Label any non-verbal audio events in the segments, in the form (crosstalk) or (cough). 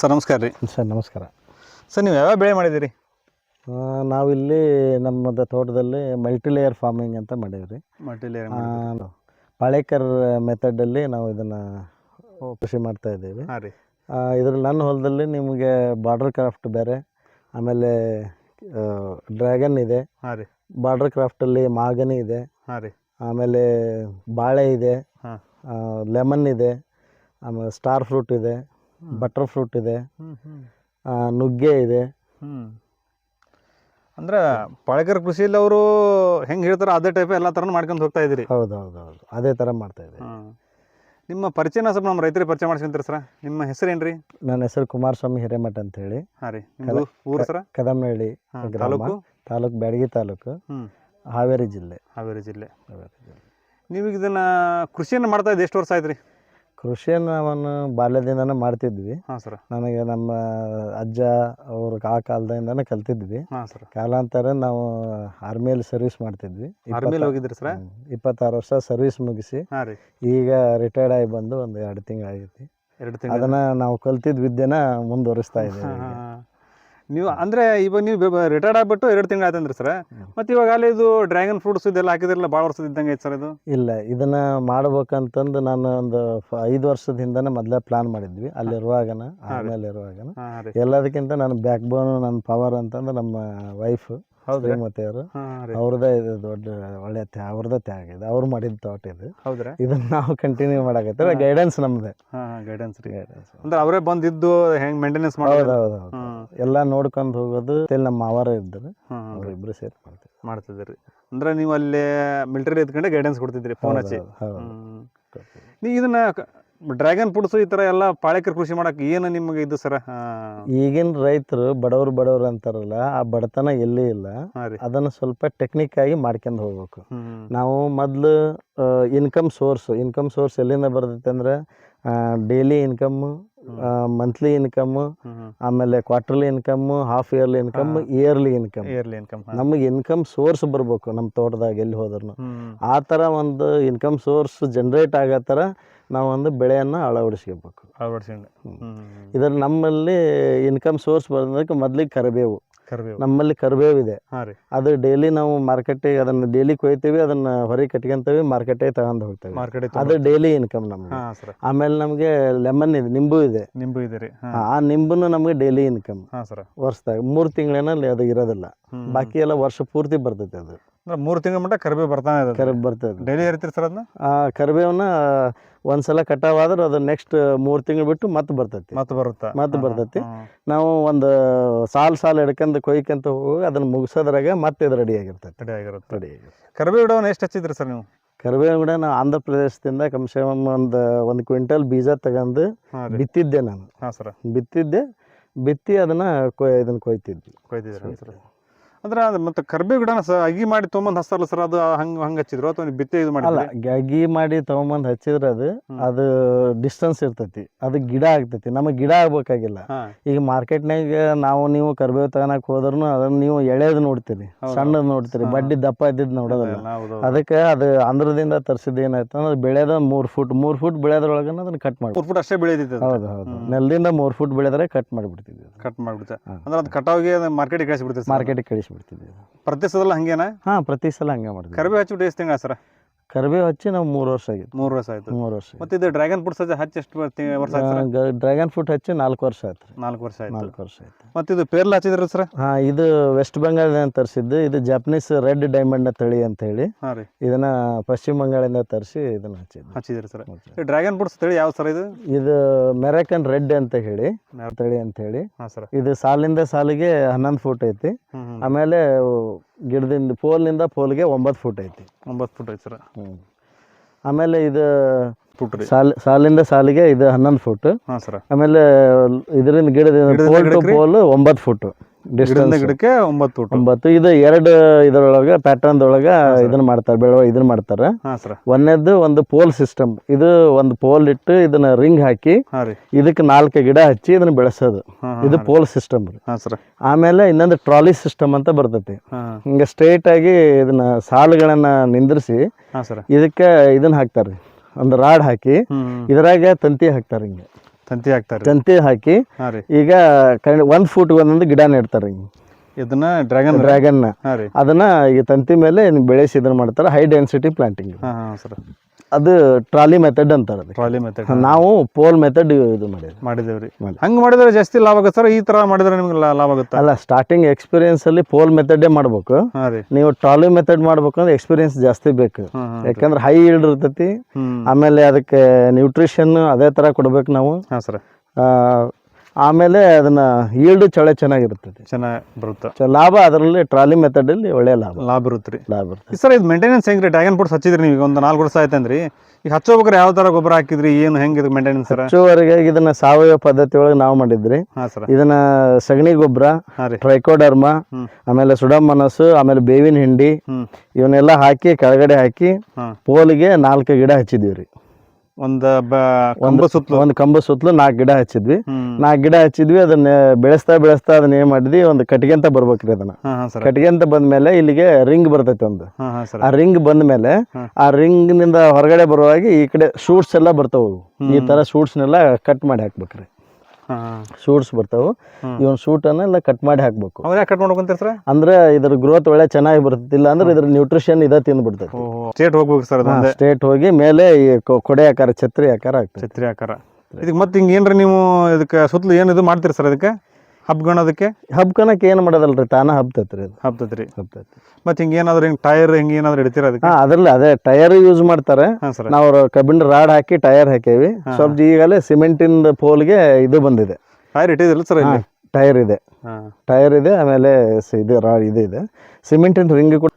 Sir ನಮಸ್ಕಾರ ರೀ. Sir ನಮಸ್ಕಾರ. ಸರ್ ನೀವು ಯಾವ್ಯಾವ ಬೆಳೆ ಮಾಡಿದ್ದೀರಿ? ನಾವಿಲ್ಲಿ ನಮ್ಮದು ತೋಟದಲ್ಲಿ ಮಲ್ಟಿಲೇಯರ್ ಫಾರ್ಮಿಂಗ್ ಅಂತ ಮಾಡಿದ್ರಿ ಮಲ್ಟಿಲೇಯರ್ ಪಾಳೇಕರ್ ಮೆಥಡಲ್ಲಿ ನಾವು ಇದನ್ನು ಕೃಷಿ ಮಾಡ್ತಾ ಇದ್ದೀವಿ. ಹಾಂ ರೀ. ಇದ್ರಲ್ಲಿ ನನ್ನ ಹೊಲದಲ್ಲಿ ನಿಮಗೆ ಬಾರ್ಡರ್ ಕ್ರಾಫ್ಟ್ ಬೇರೆ ಆಮೇಲೆ ಡ್ರ್ಯಾಗನ್ ಇದೆ. ಹಾಂ ರೀ. ಬಾರ್ಡರ್ ಕ್ರಾಫ್ಟಲ್ಲಿ ಮಾಗನಿ ಇದೆ. ಹಾಂ ರೀ. ಆಮೇಲೆ ಬಾಳೆ ಇದೆ. ಲೆಮನ್ ಇದೆ. ಆಮೇಲೆ ಸ್ಟಾರ್ ಫ್ರೂಟ್ ಇದೆ. ಬಟರ್ ಫ್ರೂಟ್ ಇದೆ. ನುಗ್ಗೆ ಇದೆ. ಅಂದ್ರೆ ಪಳಗರ ಕೃಷಿಯಲ್ಲಿ ಅವರು ಹೆಂಗೆ ಹೇಳ್ತಾರೋ ಅದೇ ಟೈಪ್ ಎಲ್ಲ ಥರನೂ ಮಾಡ್ಕೊಂಡು ಹೋಗ್ತಾ ಇದ್ದೀರಿ. ಹೌದು ಹೌದು ಹೌದು. ಅದೇ ಥರ ಮಾಡ್ತಾ ಇದ್ದೀವಿ. ನಿಮ್ಮ ಪರಿಚಯನ ಸ್ವಲ್ಪ ನಮ್ಮ ರೈತರಿಗೆ ಪರಿಚಯ ಮಾಡ್ಸ್ಕೊಂತೀರಿ ಸರ್? ನಿಮ್ಮ ಹೆಸರೇನು ರೀ ನನ್ನ ಹೆಸರು ಕುಮಾರಸ್ವಾಮಿ ಹಿರೇಮಠ ಅಂತ ಹೇಳಿ. ಹಾಂ ರೀ. ನಿಮ್ಮದು ಊರು ಸರ? ಕದಮನಹಳ್ಳಿ ತಾಲೂಕು? ತಾಲೂಕು ಬ್ಯಾಡಗಿ ತಾಲೂಕು. ಹಾವೇರಿ ಜಿಲ್ಲೆ. ಹಾವೇರಿ ಜಿಲ್ಲೆ. ಹಾವೇರಿ ಜಿಲ್ಲೆ. ಇದನ್ನ ಕೃಷಿಯನ್ನು ಮಾಡ್ತಾ ಇದ್ದು ಎಷ್ಟು ವರ್ಷ ಆಯ್ತು ರೀ ಕೃಷಿಯನ್ನು ನಾನು ಬಾಲ್ಯದಿಂದನೇ ಮಾಡ್ತಿದ್ವಿ. ಹಾಂ ಸರ. ನನಗೆ ನಮ್ಮ ಅಜ್ಜ ಅವ್ರ ಆ ಕಾಲದಿಂದನೇ ಕಲ್ತಿದ್ವಿ. ಹಾಂ ಸರ್. ಕಾಲಾಂತರ ನಾವು ಆರ್ಮಿಯಲ್ಲಿ ಸರ್ವಿಸ್ ಮಾಡ್ತಿದ್ವಿ. ಆರ್ಮಿಲಿ ಹೋಗಿದ್ರಿ ಸರ? ಹ್ಮ್. ಇಪ್ಪತ್ತಾರು ವರ್ಷ ಸರ್ವಿಸ್ ಮುಗಿಸಿ ಹಾಂ ರೀ. ಈಗ ರಿಟೈರ್ಡ್ ಆಗಿ ಬಂದು ಒಂದು ಎರಡು ತಿಂಗಳಾಗೈತಿ. ಎರಡು ತಿಂಗಳು ಅದನ್ನ ನಾವು ಕಲ್ತಿದ್ದ ವಿದ್ಯೆನ ಮುಂದುವರಿಸ್ತಾ ಇದ್ದೀವಿ. ನೀವು ಅಂದ್ರೆ ಇವಾಗ ನೀವು ರಿಟೈರ್ಡ್ ಆಗಿಬಿಟ್ಟು ಎರಡು ತಿಂಗಳು ಆಯ್ತಂದ್ರೆ ಸರ್ ಮತ್ತೆ ಇವಾಗ ಅಲ್ಲಿ ಇದು ಡ್ರ್ಯಾಗನ್ ಫ್ರೂಟ್ಸ್ ಇದೆಲ್ಲ ಹಾಕಿದ್ರಲ್ಲ ಭಾಳ ವರ್ಷದ ಇದ್ದಂಗೆ ಐತೆ ಸರ್ ಇದು? ಇಲ್ಲ ಇದನ್ನ ಮಾಡ್ಬೇಕಂತಂದು ನಾನು ಒಂದು ಐದು ವರ್ಷದ ಹಿಂದನೇ ಮೊದಲೇ ಪ್ಲಾನ್ ಮಾಡಿದ್ವಿ. ಅಲ್ಲಿರುವಾಗನ ಆಮೇಲೆ ಇರುವಾಗನ. ಎಲ್ಲದಕ್ಕಿಂತ ನನ್ನ ಬ್ಯಾಕ್ ಬೋನ್ ನನ್ನ ಪವರ್ ಅಂತಂದ್ರೆ ನಮ್ಮ ವೈಫ್ ಹೌದ್ರಿ? ಶ್ರೀಮತಿಯವರು ಅವ್ರದ್ದೇ ಇದು ದೊಡ್ಡ ಒಳ್ಳೆ ತ್ಯಾಗ ಅವ್ರದ್ದೇ ತ್ಯಾಗ ಇದೆ ಅವ್ರು ಮಾಡಿದ ತೋಟ ಇದು. ಹೌದ್ರಿ? ಇದನ್ನ ನಾವು ಕಂಟಿನ್ಯೂ ಮಾಡಕತ್ತೀವಿ. ಗೈಡೆನ್ಸ್ ನಮ್ದೆ. ಹಾಂ ಗೈಡೆನ್ಸ್ ರೀ. ಗೈಡೆನ್ಸ್ ಅಂದ್ರೆ ಅವರೇ ಬಂದಿದ್ದು ಹೆಂಗೆ ಮೇಂಟೆನೆನ್ಸ್ ಮಾಡೋದು? ಹೌದು ಎಲ್ಲ ನೋಡ್ಕೊಂಡು ಹೋಗೋದು ಇಲ್ಲಿ ನಮ್ಮ ಮಾವಾರ ಇದ್ದರು. ಅವರಿಬ್ರು ಸೇರಿ ಮಾಡ್ತೀವಿ ಮಾಡ್ತಿದ್ದೀರಿ. ಅಂದ್ರೆ ನೀವು ಅಲ್ಲಿ ಮಿಲಿಟರಿ ಎತ್ಕೊಂಡೆ ಗೈಡೆನ್ಸ್ ಕೊಡ್ತಿದ್ರಿ ಫೋನ್ ಹಚ್ಚಿ. ನೀವು ಇದನ್ನ ಡ್ರ್ಯಾಗನ್ ಫ್ರೂಟ್ಸ್ ಈ ತರ ಎಲ್ಲ ಪಾಳೆಕರ್ ಕೃಷಿ ಮಾಡಕ್ ಏನು ನಿಮಗೆ ಇದು ಸರ? ಈಗಿನ ರೈತರು ಬಡವರು ಬಡವರು ಅಂತಾರಲ್ಲ ಆ ಬಡತನ ಎಲ್ಲಿ ಇಲ್ಲ. ಅದನ್ನ ಸ್ವಲ್ಪ ಟೆಕ್ನಿಕ್ ಆಗಿ ಮಾಡ್ಕೊಂಡು ಹೋಗ್ಬೇಕು. ನಾವು ಮೊದಲು ಇನ್ಕಮ್ ಸೋರ್ಸ್ ಇನ್ಕಮ್ ಸೋರ್ಸ್ ಎಲ್ಲಿಂದ ಬರ್ತೈತೆ ಅಂದ್ರೆ ಡೈಲಿ ಇನ್ಕಮ್ ಮಂತ್ಲಿ ಹ್ಞೂ ಆಮೇಲೆ quarterly income half yearly income yearly income yearly income ನಮಗೆ ಇನ್ಕಮ್ ಸೋರ್ಸ್ ಬರಬೇಕು ನಮ್ಮ ತೋಟದಾಗ ಎಲ್ಲಿ ಹೋದ್ರೂ ಆ ಥರ ಒಂದು ಇನ್ಕಮ್ ಸೋರ್ಸ್ ಜನ್ರೇಟ್ ಆಗೋ ಥರ ನಾವು ಒಂದು ಬೆಳೆಯನ್ನು ಅಳವಡಿಸ್ಕೋಬೇಕು. ಅಳವಡಿಸ್ಕೊಂಡು. ಹ್ಮ್. ನಮ್ಮಲ್ಲಿ ಇನ್ಕಮ್ ಸೋರ್ಸ್ ಬರೋದಕ್ಕೆ ಮೊದಲಿಗೆ ಕರಿಬೇವು. ಕರಿಬೇವು. ನಮ್ಮಲ್ಲಿ ಕರಿಬೇವು ಇದೆ ಅದು ಡೈಲಿ ನಾವು ಮಾರ್ಕೆಟಿಗೆ ಅದನ್ನು ಡೈಲಿ ಕೊಯ್ತೀವಿ ಅದನ್ನು ಹೊರಗೆ ಕಟ್ಕೊಂತೀವಿ ಮಾರ್ಕೆಟಿಗೆ ತಗೊಂಡು ಹೋಗ್ತೇವೆ. ಮಾರ್ಕೆಟ್ ಅದು ಡೈಲಿ ಇನ್ಕಮ್ ನಮ್ಗೆ ಆಮೇಲೆ ನಮಗೆ ಲೆಮನ್ ಇದೆ ನಿಂಬು ಇದೆ. ನಿಂಬು ಇದೆ ರೀ. ಆ ನಿಂಬುನು ನಮಗೆ ಡೈಲಿ ಇನ್ಕಮ್ ವರ್ಷದಾಗ ಮೂರು ತಿಂಗಳೇನಲ್ಲಿ ಅದು ಇರೋದಿಲ್ಲ. ಬಾಕಿ ಎಲ್ಲ ವರ್ಷ ಪೂರ್ತಿ ಬರ್ತೈತೆ ಅದು. ಅಂದ್ರೆ ಮೂರು ತಿಂಗಳ ಮಟ್ಟ ಕರಿಬೇವು ಬರ್ತಾನೆ ಇದೆ ಕರಿ ಬರ್ತದೆ ಡೈಲಿ ಇರ್ತೀರಿ ಸರ್ ಅದನ್ನ ಕರಿಬೇವನ್ನ ಒಂದ್ಸಲ ಕಟಾವಾದ್ರೆ ಅದು ನೆಕ್ಸ್ಟ್ ಮೂರು ತಿಂಗಳು ಬಿಟ್ಟು ಮತ್ತೆ ಬರ್ತೈತಿ. ಮತ್ತೆ ಬರುತ್ತೆ? ಮತ್ತೆ ಬರ್ತೈತಿ. ನಾವು ಒಂದು ಸಾಲು ಸಾಲು ಹಿಡ್ಕೊಂಡು ಕೊಯ್ಕೊಂತ ಹೋಗಿ ಅದನ್ನ ಮುಗಿಸೋದ್ರಾಗ ಮತ್ತೆ ಇದು ರೆಡಿ ಆಗಿರ್ತದೆ ರೆಡಿ ಆಗಿರುತ್ತೆ. ರೆಡಿ ಆಗಿರ್ತೈತಿ. ಕರಿಬೇವು ಗಿಡವನ್ನು ಎಷ್ಟು ಹಚ್ಚಿದ್ರಿ ಸರ್ ನೀವು? ಕರಿಬೇವು ಗಿಡ ನಾವು ಆಂಧ್ರ ಪ್ರದೇಶದಿಂದ ಕಮ್ಸೆ ಕಮ್ ಒಂದು ಒಂದು ಕ್ವಿಂಟಲ್ ಬೀಜ ತಗೊಂಡು ಬಿತ್ತಿದ್ದೆ ನಾನು. ಹಾಂ ಸರ್. ಬಿತ್ತಿದ್ದೆ ಬಿತ್ತಿ ಅದನ್ನ ಕೊಯ್ ಇದನ್ನ ಕೊಯ್ತಿದ್ವಿ. ಕೊಯ್ತಿದ್ರಿ ಸರ್? ಅಂದ್ರೆ ಅದು ಮತ್ತೆ ಕರ್ಬೇವು ಗಿಡನ ಅಗಿ ಮಾಡಿ ತೊಗೊಂಬಂದು ಹಚ್ತಾರಲ್ಲ ಸರ್ ಅದು ಹಂಗ ಹಂಗ ಹಚ್ಚಿದ್ರು? ಅಥವಾ ನೀವು ಬಿತ್ತೆ ಇದು ಅಲ್ಲ ಮಾಡಿ ಅಗಿ ಮಾಡಿ ತಗೊಂಬಂದು ಹಚ್ಚಿದ್ರೆ ಅದು. ಅದು ಡಿಸ್ಟೆನ್ಸ್ ಇರ್ತೈತಿ. ಅದು ಗಿಡ ಆಗ್ತೈತಿ. ನಮಗೆ ಗಿಡ ಆಗ್ಬೇಕಾಗಿಲ್ಲ. ಹಾಂ. ಈಗ ಮಾರ್ಕೆಟ್ನಾಗ ನಾವು ನೀವು ಕರ್ಬೇವು ತಗೋಣಕ್ ಹೋದ್ರೂ ಅದನ್ನ ನೀವು ಎಳೆದು ನೋಡ್ತೀರಿ ಸಣ್ಣದ್ ನೋಡ್ತೀರಿ ಬಡ್ಡಿ ದಪ್ಪ ಇದ್ದಿದ್ದು ನೋಡೋದಲ್ಲ. ಹೌದು ಅದಕ್ಕೆ ಅದು ಆಂಧ್ರದಿಂದ ತರಿಸಿದ್ದು ಏನಾಯ್ತು ಅಂದ್ರೆ ಬೆಳೆದ ಮೂರು ಫುಟ್ ಮೂರು ಫುಟ್ ಬೆಳೆದ್ರೊಳಗನ ಅದನ್ನ ಕಟ್ ಮಾಡಿ ಮೂರು ಫುಟ್ ಅಷ್ಟೇ ಬೆಳೆದಿತ್ತು ಹೌದು ಹೌದು. ನೆಲದಿಂದ ಮೂರು ಫುಟ್ ಬೆಳೆದ್ರೆ ಕಟ್ ಮಾಡಿಬಿಡ್ತಿದ್ವಿ ಕಟ್ ಮಾಡ್ಬಿಡುತ್ತೆ ಹಾ. ಅಂದ್ರೆ ಅದು ಕಟಾವಿಗೆ ಮಾರ್ಕೆಟಿಗೆ ಕಳಿಸ್ಬಿಡ್ತೀವಿ ಸರ್ ಮಾರ್ಕೆಟಿಗೆ ಕಳಿಸ್ಬಿಡ್ತಿದ್ವಿ ಪ್ರತಿ ಸಲ ಹಂಗೇನಾ? ಹಾಂ ಪ್ರತಿ ಸಲ ಹಂಗೆ ಮಾಡ್ತೀವಿ ಕರಿಬೇವು ಹಚ್ಚಿಬಿಟ್ಟು ಎಷ್ಟು ತಿಂಗಳ ಸರ್ ಕರಿಬೇವು ಹಚ್ಚಿ ನಾವು ಮೂರು ವರ್ಷ ಆಗಿತ್ತು ಮೂರು ವರ್ಷ ಆಯ್ತು. ಮೂರು ವರ್ಷ ಮತ್ತೆ ಇದು ಡ್ರ್ಯಾಗನ್ ಫ್ರೂಟ್ಸ್ ಹಚ್ಚಿ ಎಷ್ಟು ವರ್ಷ ಆಯ್ತು ಡ್ರ್ಯಾಗನ್ ಫ್ರೂಟ್ ಹಚ್ಚಿ ನಾಲ್ಕು ವರ್ಷ ಆಯ್ತು ನಾಲ್ಕು ವರ್ಷ ಆಯ್ತು. ನಾಲ್ಕು ವರ್ಷ ಆಯ್ತು. ಮತ್ತೆ ಇದು ಪೇರ್ಲ ಹಚ್ಚಿದ್ರಿ ಸರ್? ಹಾಂ ಇದು ವೆಸ್ಟ್ ಬೆಂಗಾಳದಿಂದ ತರಿಸಿದ್ದು. ಇದು ಜಪನೀಸ್ ರೆಡ್ ಡೈಮಂಡ್ ತಳಿ ಅಂತ ಹೇಳಿ. ಇದನ್ನ ಪಶ್ಚಿಮ ಬಂಗಾಳದಿಂದ ತರಿಸಿ ಇದನ್ನ ಹಚ್ಚಿದ್ದು. ಹಚ್ಚಿದ್ರಿ ಸರ್. ಡ್ರ್ಯಾಗನ್ ಫ್ರೂಟ್ಸ್ ತಳಿ ಯಾವ ಸರ್ ಇದು? ಇದು ಮೆರಕನ್ ರೆಡ್ ಅಂತ ಹೇಳಿ. ತಳಿ ಅಂತ ಹೇಳಿ. ಇದು ಸಾಲಿಂದ ಸಾಲಿಗೆ ಹನ್ನೊಂದು ಫೂಟ್ ಐತಿ. ಆಮೇಲೆ ಗಿಡದಿಂದ ಪೋಲ್ನಿಂದ ಪೋಲ್ಗೆ ಒಂಬತ್ತು ಫೂಟ್ ಐತಿ. ಒಂಬತ್ತು ಫುಟ್ ಐತೆ ಸರ್. ಹ್ಞೂ ಆಮೇಲೆ ಇದು ಫುಟ್ ರೀ. ಸಾಲ್ ಸಾಲಿಂದ ಸಾಲಿಗೆ ಇದು ಹನ್ನೊಂದು ಫುಟ್. ಹಾಂ ಸರ್. ಆಮೇಲೆ ಇದರಿಂದ ಗಿಡದಿಂದ ಪೋಲ್ ಟು? ಪೋಲ್ ಒಂಬತ್ತು ಫುಟ್. ಗಿಡದಿಂದ ಗಿಡಕ್ಕೆ ಒಂಬತ್ತು ಒಂಬತ್ತು. ಇದು ಎರಡು ಇದರೊಳಗೆ ಪ್ಯಾಟರ್ನ್ದೊಳಗೆ ಇದನ್ನ ಮಾಡ್ತಾರೆ ಬೆಳವ ಇದನ್ನ ಮಾಡ್ತಾರೆ. ಒಂದನೇದು ಒಂದು ಪೋಲ್ ಸಿಸ್ಟಮ್ ಇದು ಒಂದು ಪೋಲ್ ಇಟ್ಟು ಇದನ್ನ ರಿಂಗ್ ಹಾಕಿ ಇದಕ್ಕೆ ನಾಲ್ಕು ಗಿಡ ಹಚ್ಚಿ ಇದನ್ನ ಬೆಳೆಸೋದು. ಇದು ಪೋಲ್ ಸಿಸ್ಟಮ್ ಆಮೇಲೆ ಇನ್ನೊಂದು ಟ್ರಾಲಿ ಸಿಸ್ಟಮ್ ಅಂತ ಬರ್ತೈತಿ. ಹಿಂಗೆ ಸ್ಟ್ರೇಟ್ ಆಗಿ ಇದನ್ನ ಸಾಲುಗಳನ್ನ ನಿಂದ್ರಿಸಿ ಇದಕ್ಕೆ ಇದನ್ನ ಹಾಕ್ತಾರೆ ಒಂದು ರಾಡ್ ಹಾಕಿ ಇದ್ರಾಗ ತಂತಿ ಹಾಕ್ತಾರೆ ಹಿಂಗೆ. ತಂತಿ ಹಾಕ್ತಾರೆ ತಂತಿ ಹಾಕಿ ಈಗ ಒಂದ್ ಫೂಟ್ ಒಂದೊಂದು ಗಿಡ ನೆಡ್ತಾರೆ ಇದನ್ನ ಡ್ರ್ಯಾಗನ್ ಡ್ರ್ಯಾಗನ್ ಅದನ್ನ ಈ ತಂತಿ ಮೇಲೆ ಬೆಳೆಸಿ ಇದನ್ನ ಮಾಡ್ತಾರೆ ಹೈ ಡೆನ್ಸಿಟಿ ಪ್ಲಾಂಟಿಂಗ್ ಸರ್. ಅದು ಟ್ರಾಲಿ ಮೆಥಡ್ ಅಂತಾರೆ ಅದಕ್ಕೆ. ಟ್ರಾಲಿ ಮೆಥಡ್ ನಾವು ಪೋಲ್ ಮೆಥಡ್ ಇದು ಮಾಡಿದ್ವಿ ಮಾಡಿದೇವ್ರಿ ಮಾಡಿ. ಹಂಗೆ ಮಾಡಿದ್ರೆ ಜಾಸ್ತಿ ಲಾಭ ಆಗುತ್ತೆ ಸರ್? ಈ ತರ ಮಾಡಿದ್ರೆ ನಿಮ್ಗೆ ಲಾ- ಲಾಭ ಆಗುತ್ತೆ? ಅಲ್ಲ ಸ್ಟಾರ್ಟಿಂಗ್ ಎಕ್ಸ್ಪೀರಿಯನ್ಸ್ ಅಲ್ಲಿ ಪೋಲ್ ಮೆಥಡೇ ಮಾಡ್ಬೇಕು. ಹಾಂ ರೀ. ನೀವು ಟ್ರಾಲಿ ಮೆಥಡ್ ಮಾಡ್ಬೇಕಂದ್ರೆ ಎಕ್ಸ್ಪೀರಿಯನ್ಸ್ ಜಾಸ್ತಿ ಬೇಕು. ಹಾಂ ಹಾಂ ಯಾಕಂದ್ರೆ ಹೈ ಈಲ್ಡ್ ಇರ್ತೈತಿ. ಆಮೇಲೆ ಅದಕ್ಕೆ ನ್ಯೂಟ್ರಿಷನ್ ಅದೇ ಥರ ಕೊಡ್ಬೇಕು ನಾವು. ಹಾಂ ಸರ್. ಆ, ಆಮೇಲೆ ಅದನ್ನ ಈಲ್ಡ್ ಚಳೆ ಚೆನ್ನಾಗಿರ್ತೈತಿ ಚೆನ್ನಾಗಿ ಬರುತ್ತೆ. ಲಾಭ ಅದರಲ್ಲಿ ಟ್ರಾಲಿ ಮೆಥಡಲ್ಲಿ ಒಳ್ಳೆ ಲಾಭ. ಲಾಭ ಇರುತ್ತೆ ರೀ. ಲಾಭ ಇರುತ್ತೆ. ಸರ್ ಇದು ಮೇಂಟೆನೆನ್ಸ್ ಹೆಂಗ್ರಿ ರೀ? ಡ್ರ್ಯಾಗನ್ ಫ್ರೂಟ್ಸ್ ಹಚ್ಚಿದ್ರಿ ನೀವು ಒಂದು ನಾಲ್ಕು ವರ್ಷ ಆಯ್ತಂದ್ರಿ ಈಗ ಹಚ್ಚೋಬೇಕಾರೆ ಯಾವ ತರ ಗೊಬ್ಬರ ಹಾಕಿದ್ರಿ? ಏನು ಹೆಂಗೆ ಇದು ಮೇಂಟೆನೆನ್ಸ್ ಸರ್ ಹೆಚ್ಚುವರೆಗೆ ಇದನ್ನ ಸಾವಯವ ಪದ್ಧತಿ ಒಳಗೆ ನಾವು ಮಾಡಿದ್ರಿ. ಹಾಂ ಸರ್. ಇದನ್ನ ಸಗಣಿ ಗೊಬ್ಬರ ಹಾಂ ರೀ. ಟ್ರೈಕೋಡರ್ಮ. ಆಮೇಲೆ ಸುಡಮನಸ್ಸು ಆಮೇಲೆ ಬೇವಿನ ಹಿಂಡಿ ಇವನ್ನೆಲ್ಲ ಹಾಕಿ ಕೆಳಗಡೆ ಹಾಕಿ ಹಾಂ. ಪೋಲಿಗೆ ನಾಲ್ಕು ಗಿಡ ಹಚ್ಚಿದೀವ್ರಿ. ರೀ ಒಂದು ಕಂಬ ಸುತ್ತಲೂ? ಒಂದು ಕಂಬ ಸುತ್ತಲೂ ನಾಲ್ಕು ಗಿಡ ಹಚ್ಚಿದ್ವಿ. ನಾಲ್ಕು ಗಿಡ ಹಚ್ಚಿದ್ವಿ ಅದನ್ನ ಬೆಳೆಸ್ತಾ ಬೆಳೆಸ್ತಾ ಅದನ್ನ ಏನ್ ಮಾಡಿದ್ವಿ ಒಂದು ಕಟ್ಟಿಗೆ ಅಂತ ಬರ್ಬೇಕ್ರಿ ಅದನ್ನ. ಕಟ್ಟಿಗೆ ಅಂತ ಬಂದ್ಮೇಲೆ ಇಲ್ಲಿಗೆ ರಿಂಗ್ ಬರ್ತೈತಿ ಒಂದು. ಆ ರಿಂಗ್ ಬಂದ ಮೇಲೆ ಆ ರಿಂಗ್ನಿಂದ ಹೊರಗಡೆ ಬರುವಾಗ ಈ ಕಡೆ ಶೂಟ್ಸ್ ಎಲ್ಲ ಬರ್ತಾವು. ಈ ತರ ಶೂಟ್ಸ್ ನೆಲ್ಲ ಕಟ್ ಮಾಡಿ ಹಾಕ್ಬೇಕ್ರಿ. ಶೂಟ್ಸ್ ಬರ್ತಾವು. ಶೂಟ್ ಅನ್ನ ಎಲ್ಲ ಕಟ್ ಮಾಡಿ ಹಾಕ್ಬೇಕು. ಅವ್ರ ಕಟ್ ಮಾಡ್ಕೊಂತೀರಿ ಸರ್ ಅಂದ್ರೆ ಇದ್ರ ಗ್ರೋತ್ ಒಳ್ಳೆ ಚೆನ್ನಾಗಿ ಬರ್ತೈತಿ ಇಲ್ಲ ಅಂದ್ರೆ ಇದ್ರ ನ್ಯೂಟ್ರಿಷನ್ ಇದ ತಿಂದ್ ಬಿಡ್ತೈತಿ. ಓಹ್ ಸ್ಟೇಟ್ ಹೋಗ್ಬೇಕು ಸರ್ ಸ್ಟ್ರೇಟ್ ಹೋಗಿ ಮೇಲೆ ಈ ಕೊಡೆ ಆಕಾರ ಛತ್ರಿ ಆಕಾರ ಆಗ್ತದೆ ಛತ್ರಿ ಆಕಾರ. ಇದಕ್ಕೆ ಮತ್ತೆ ಹಿಂಗೆ ಏನ್ರಿ ನೀವು ಇದಕ್ಕೆ ಸುತ್ತಲೂ ಏನು ಇದು ಮಾಡ್ತೀರಿ ಸರ್ ಅದಕ್ಕೆ ಹಬ್ಗೊಳೋದಕ್ಕೆ ಏನು ಏನ್ ಮಾಡೋದಲ್ರಿ? ತಾನ ಹಬ್ತೈತ್ರಿ ಅದು. ಹಬ್ತೈತ್ರಿ. ಹಬ್ತೈತಿ ಮತ್ತೆ ಹಿಂಗೆ ಏನಾದ್ರು ಹಿಂಗೆ ಟೈರ್ ಹಿಂಗೆ ಏನಾದ್ರು ಇಡ್ತೀರ ಅದಕ್ಕೆ? ಹಾ ಅದ್ರಲ್ಲಿ ಅದೇ ಟೈರ್ ಯೂಸ್ ಮಾಡ್ತಾರೆ. ಹಾಂ ಸರ್. ನಾವು ಕಬ್ಬಿಣ ರಾಡ್ ಹಾಕಿ ಟೈರ್ ಹಾಕೇವಿ. ಸ್ವಲ್ಪ ಈಗಲೇ ಸಿಮೆಂಟಿನ ಪೋಲ್ಗೆ ಇದು ಬಂದಿದೆ. ಟೈರ್ ಇಟ್ಟಿದ್ರಲ್ಲ ಸರ್ ಇಲ್ಲಿ? ಟೈರ್ ಇದೆ. ಟೈರ್ ಇದೆ ಆಮೇಲೆ ಇದು ರಾಡ್ ಇದು ಇದೆ. ಸಿಮೆಂಟಿನ ರಿಂಗ್ ಕೂಡ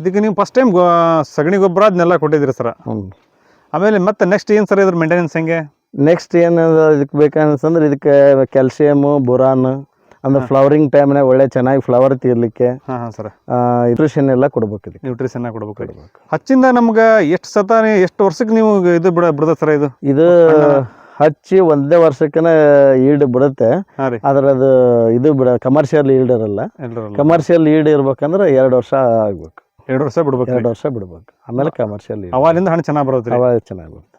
ಇದಕ್ಕೆ ನೀವು ಫಸ್ಟ್ ಟೈಮ್ ಸಗಣಿ ಗೊಬ್ಬರ ಅದನ್ನೆಲ್ಲ ಕೊಟ್ಟಿದ್ದೀರಿ ಸರ್? ಆಮೇಲೆ ಮತ್ತೆ ನೆಕ್ಸ್ಟ್ ಏನು ಸರ್ ಇದ್ರ ಮೇಂಟೆನೆನ್ಸ್ ಹೆಂಗೆ? ನೆಕ್ಸ್ಟ್ ಏನದ ಇದಕ್ಕೆ ಬೇಕನ್ಸಂದ್ರೆ ಇದಕ್ಕೆ ಕ್ಯಾಲ್ಸಿಯಮು ಬುರಾನ್ ಅಂದ್ರೆ ಫ್ಲವರಿಂಗ್ ಟೈಮ್ನಾಗ ಒಳ್ಳೆ ಚೆನ್ನಾಗಿ ಫ್ಲವರ್ ತೀರ್ಲಿಕ್ಕೆ ಹಾಂ ಹಾಂ ಸರ್. ನ್ಯೂಟ್ರಿಷನ್ ಎಲ್ಲ ಕೊಡ್ಬೇಕು ಇದಕ್ಕೆ. ನ್ಯೂಟ್ರಿಷನ್ ಕೊಡ್ಬೇಕು ಹಚ್ಚಿಂದ ನಮ್ಗೆ ಎಷ್ಟು ಸತ ಎಷ್ಟು ವರ್ಷಕ್ಕೆ ನೀವು ಇದು ಬಿಡ ಬಿಡದ ಸರ್ ಇದು? ಇದು ಹಚ್ಚಿ ಒಂದೇ ವರ್ಷಕ್ಕನ ಈಲ್ಡ್ ಬಿಡುತ್ತೆ. ಅದು ಇದು ಬಿಡ ಕಮರ್ಷಿಯಲ್ ಈಲ್ಡ್ ಇರಲ್ಲ. ಕಮರ್ಷಿಯಲ್ ಈಲ್ಡ್ ಇರ್ಬೇಕಂದ್ರೆ ಎರಡು ವರ್ಷ ಆಗ್ಬೇಕು. ಎರಡು ವರ್ಷ ಬಿಡ್ಬೇಕು ಎರಡು ವರ್ಷ ಬಿಡ್ಬೇಕು. ಆಮೇಲೆ ಕಮರ್ಷಿಯಲ್ ಅವಾಗಿಂದ ಹಣ್ಣು ಚೆನ್ನಾಗಿ ಬರುತ್ತೆ ಅವಾಗ ಚೆನ್ನಾಗಿ ಬರುತ್ತೆ.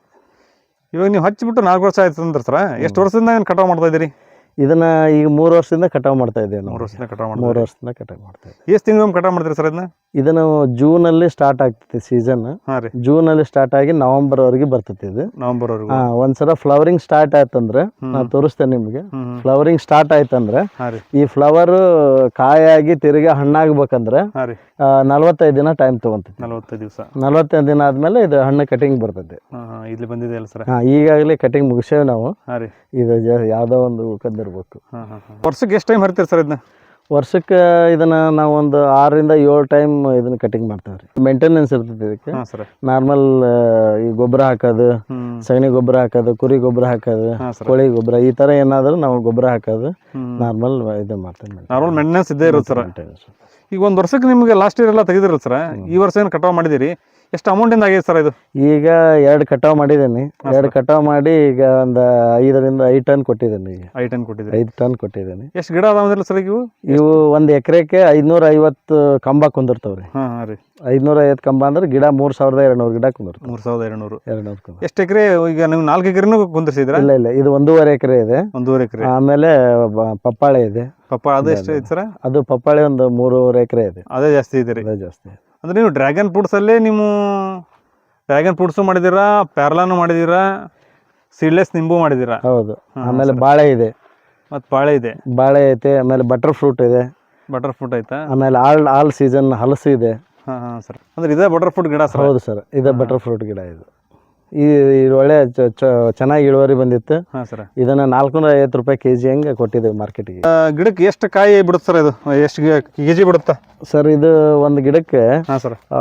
ಇವಾಗ ನೀವು ಹಚ್ಚಿಬಿಟ್ಟು ನಾಲ್ಕು ವರ್ಷ ಆಯ್ತು ಅಂದ್ರೆ ಸರ್ ಎಷ್ಟು ವರ್ಷದಿಂದ ಏನು ಕಟಾವು ಮಾಡ್ತಾ ಇದ್ದೀರಿ? ಇದನ್ನ ಈಗ ಮೂರು ವರ್ಷದಿಂದ ಕಟಾವ್ ಮಾಡ್ತಾ ಇದ್ದೇವೆ ಮೂರು ವರ್ಷದಿಂದ ಕಟಾವು ಮಾಡ್ತಾ ಮೂರು ವರ್ಷದಿಂದ ಕಟಾವ್ ಮಾಡ್ತಾ ಇದ್ದೀವಿ. ಎಷ್ಟು ತಿಂಗಳು ಕಟಾವು ಮಾಡ್ತೀರಿ ಸರ್ ಇದನ್ನ? ಇದನ್ನು ಜೂನಲ್ಲಿ ಸ್ಟಾರ್ಟ್ ಆಗ್ತೈತಿ ಸೀಸನ್ ಹಾಂ ರೀ. ಜೂನಲ್ಲಿ ಸ್ಟಾರ್ಟ್ ಆಗಿ ನವೆಂಬರ್ ವರೆಗೆ ಬರ್ತೈತಿ ಇದು. ನವಂಬರ್ವರೆಗೂ ಹಾ ಒಂದ್ಸಲ ಫ್ಲವರಿಂಗ್ ಸ್ಟಾರ್ಟ್ ಆಯ್ತಂದ್ರೆ ನಾನು ತೋರಿಸ್ತೇನೆ ನಿಮಗೆ. ಫ್ಲವರಿಂಗ್ ಸ್ಟಾರ್ಟ್ ಆಯ್ತಂದ್ರೆ ಹಾಂ ರೀ. ಈ ಫ್ಲವರ್ ಕಾಯಾಗಿ ತಿರುಗಿ ಹಣ್ಣಾಗ್ಬೇಕಂದ್ರೆ ಹಾಂ ರೀ. ಆ, ನಲವತ್ತೈದು ದಿನ ಟೈಮ್ ತಗೊಂತೈತಿ. ನಲವತ್ತೈದು ದಿವಸ. ನಲವತ್ತೈದು ದಿನ ಆದ್ಮೇಲೆ ಇದು ಹಣ್ಣು ಕಟಿಂಗ್ ಬರ್ತೈತಿ. ಹಾಂ ಹಾಂ ಇಲ್ಲಿ ಬಂದಿದೆ ಅಲ್ಲ ಸರ್. ಹಾ ಈಗಾಗಲೇ ಕಟಿಂಗ್ ಮುಗಿಸೇವೆ ನಾವು. ಹಾಂ ರೀ. ಇದು ಜ ಯಾವ್ದೋ ಒಂದು ಉಳ್ಕಂದಿರ್ಬೇಕು ಹಾಂ ವರ್ಷಕ್ಕೆ ಎಷ್ಟು ಟೈಮ್ ಹರಿತೀರಿ ಸರ್ ಇದನ್ನ? ವರ್ಷಕ್ಕೆ ಇದನ್ನ ನಾವು ಒಂದು ಆರರಿಂದ ಏಳು ಟೈಮ್ ಇದನ್ನ ಕಟಿಂಗ್ ಮಾಡ್ತೇವೆ ರೀ ಮೇಂಟೆನೆನ್ಸ್ ಇರ್ತೈತಿ ಇದಕ್ಕೆ. ಸರ್. ನಾರ್ಮಲ್ ಈ ಗೊಬ್ಬರ ಹಾಕೋದು ಸಗಣಿ ಗೊಬ್ಬರ ಹಾಕೋದು ಕುರಿ ಗೊಬ್ಬರ ಹಾಕೋದು ಕೋಳಿ ಗೊಬ್ಬರ ಈ ಥರ ಏನಾದರೂ ನಾವು ಗೊಬ್ಬರ ಹಾಕೋದು ನಾರ್ಮಲ್ ಇದು ಮಾಡ್ತೇವೆ ನಾರ್ಮಲ್ ಮೇಂಟೆನೆನ್ಸ್ ಇದ್ದೇ ಇರುತ್ತೆ ಸರ್. ಈಗ ಒಂದು ವರ್ಷಕ್ಕೆ ನಿಮಗೆ ಲಾಸ್ಟ್ ಇಯರ್ ಎಲ್ಲ ತೆಗೆದಿರಲ್ಲ ಸರ್ ಈ ವರ್ಷ ಏನು ಕಟಾವು ಮಾಡಿದ್ದೀರಿ? ಎಷ್ಟು ಅಮೌಂಟಿಂದ ಆಗಿದೆ ಸರ್ ಇದು? ಈಗ ಎರಡು ಕಟಾವು ಮಾಡಿದ್ದೀನಿ. ಎರಡು ಕಟಾವು ಮಾಡಿ ಈಗ ಒಂದು ಐದರಿಂದ ಐದು ಟನ್ ಕೊಟ್ಟಿದ್ದೀನಿ ಈಗ. ಐದು ಟನ್ ಕೊಟ್ಟಿದ್ದೀರಿ. ಐದು ಟನ್ ಕೊಟ್ಟಿದ್ದೀನಿ. ಎಷ್ಟು ಗಿಡ ಅದಾವಂದಿಲ್ಲ ಸರ್ ಇವು? ಇವು ಒಂದು ಎಕರೆಗೆ ಐದುನೂರ ಐವತ್ತು ಕಂಬ ಕುಂದಿರ್ತಾವ್ರಿ. ಹಾಂ ಹಾಂ ರೀ. ಐದುನೂರ ಐವತ್ತು ಕಂಬ ಅಂದ್ರೆ ಗಿಡ ಮೂರು ಸಾವಿರದ ಎರಡು ನೂರು ಗಿಡ ಕುಂದಿರ್ತಾವೆ. ಮೂರು ಸಾವಿರದ ಎರಡು ನೂರು ಎರಡು ನೂರು ಕಂಬ. ಎಷ್ಟು ಎಕರೆ ಈಗ ನೀವು ನಾಲ್ಕು ಎಕರೆನೂ ಕುಂದಿರ್ಸಿದ್ರ ಇಲ್ಲ ಇಲ್ಲ. ಇದು ಒಂದೂವರೆ ಎಕರೆ ಇದೆ. ಒಂದೂವರೆ ಎಕರೆ. ಆಮೇಲೆ ಬ- ಪಪ್ಪಾಳೆ ಇದೆ. ಪಪ್ಪ ಅದು ಎಷ್ಟು ಐತೆ ಸರ್ ಅದು ಪಪ್ಪಾಳೆ ಒಂದು ಮೂರುವರೆ ಎಕರೆ ಇದೆ. ಅದೇ ಜಾಸ್ತಿ ಇದೆ ರೀ ಅದೇ ಜಾಸ್ತಿ. ಅಂದ್ರೆ ನೀವು ಡ್ರ್ಯಾಗನ್ ಫ್ರೂಟ್ಸಲ್ಲೇ ನೀವು ಡ್ರ್ಯಾಗನ್ ಫ್ರೂಟ್ಸು ಮಾಡಿದ್ದೀರಾ ಪ್ಯಾರ್ಲಾನು ಮಾಡಿದ್ದೀರಾ ಸೀಡ್ಲೆಸ್ ನಿಂಬು ಮಾಡಿದ್ದೀರಾ? ಹೌದು. ಆಮೇಲೆ ಬಾಳೆ ಇದೆ. ಮತ್ತು ಬಾಳೆ ಇದೆ? ಬಾಳೆ ಐತೆ ಆಮೇಲೆ ಬಟರ್ ಫ್ರೂಟ್ ಇದೆ. ಬಟರ್ ಫ್ರೂಟ್ ಐತಾ? ಆಮೇಲೆ ಆಲ್ ಆಲ್ ಸೀಸನ್ ಹಲಸು ಇದೆ. ಹಾಂ ಹಾಂ ಸರ್. ಅಂದ್ರೆ ಇದೇ ಬಟರ್ ಫ್ರೂಟ್ ಗಿಡ ಸರ್? ಹೌದು ಸರ್ ಇದೆ ಬಟರ್ ಫ್ರೂಟ್ ಗಿಡ ಇದು. ಈ ಇದು ಒಳ್ಳೆ ಚ- ಚ- ಚೆನ್ನಾಗಿ ಇಳುವರಿ ಬಂದಿತ್ತು. ಹಾಂ ಸರ್. ಇದನ್ನ ನಾಲ್ಕುನೂರ ಐವತ್ತು ರೂಪಾಯಿ ಕೆ ಜಿ ಹಂಗೆ ಕೊಟ್ಟಿದ್ದೇವೆ ಮಾರ್ಕೆಟಿಗೆ. ಗಿಡಕ್ಕೆ ಎಷ್ಟು ಕಾಯಿ ಬಿಡುತ್ತೆ ಸರ್ ಇದು? ಎಷ್ಟು ಕೆ ಜಿ ಬಿಡುತ್ತಾ? ಸರ್ ಇದು ಒಂದು ಗಿಡಕ್ಕೆ ಹಾಂ ಸರ್. ಆ,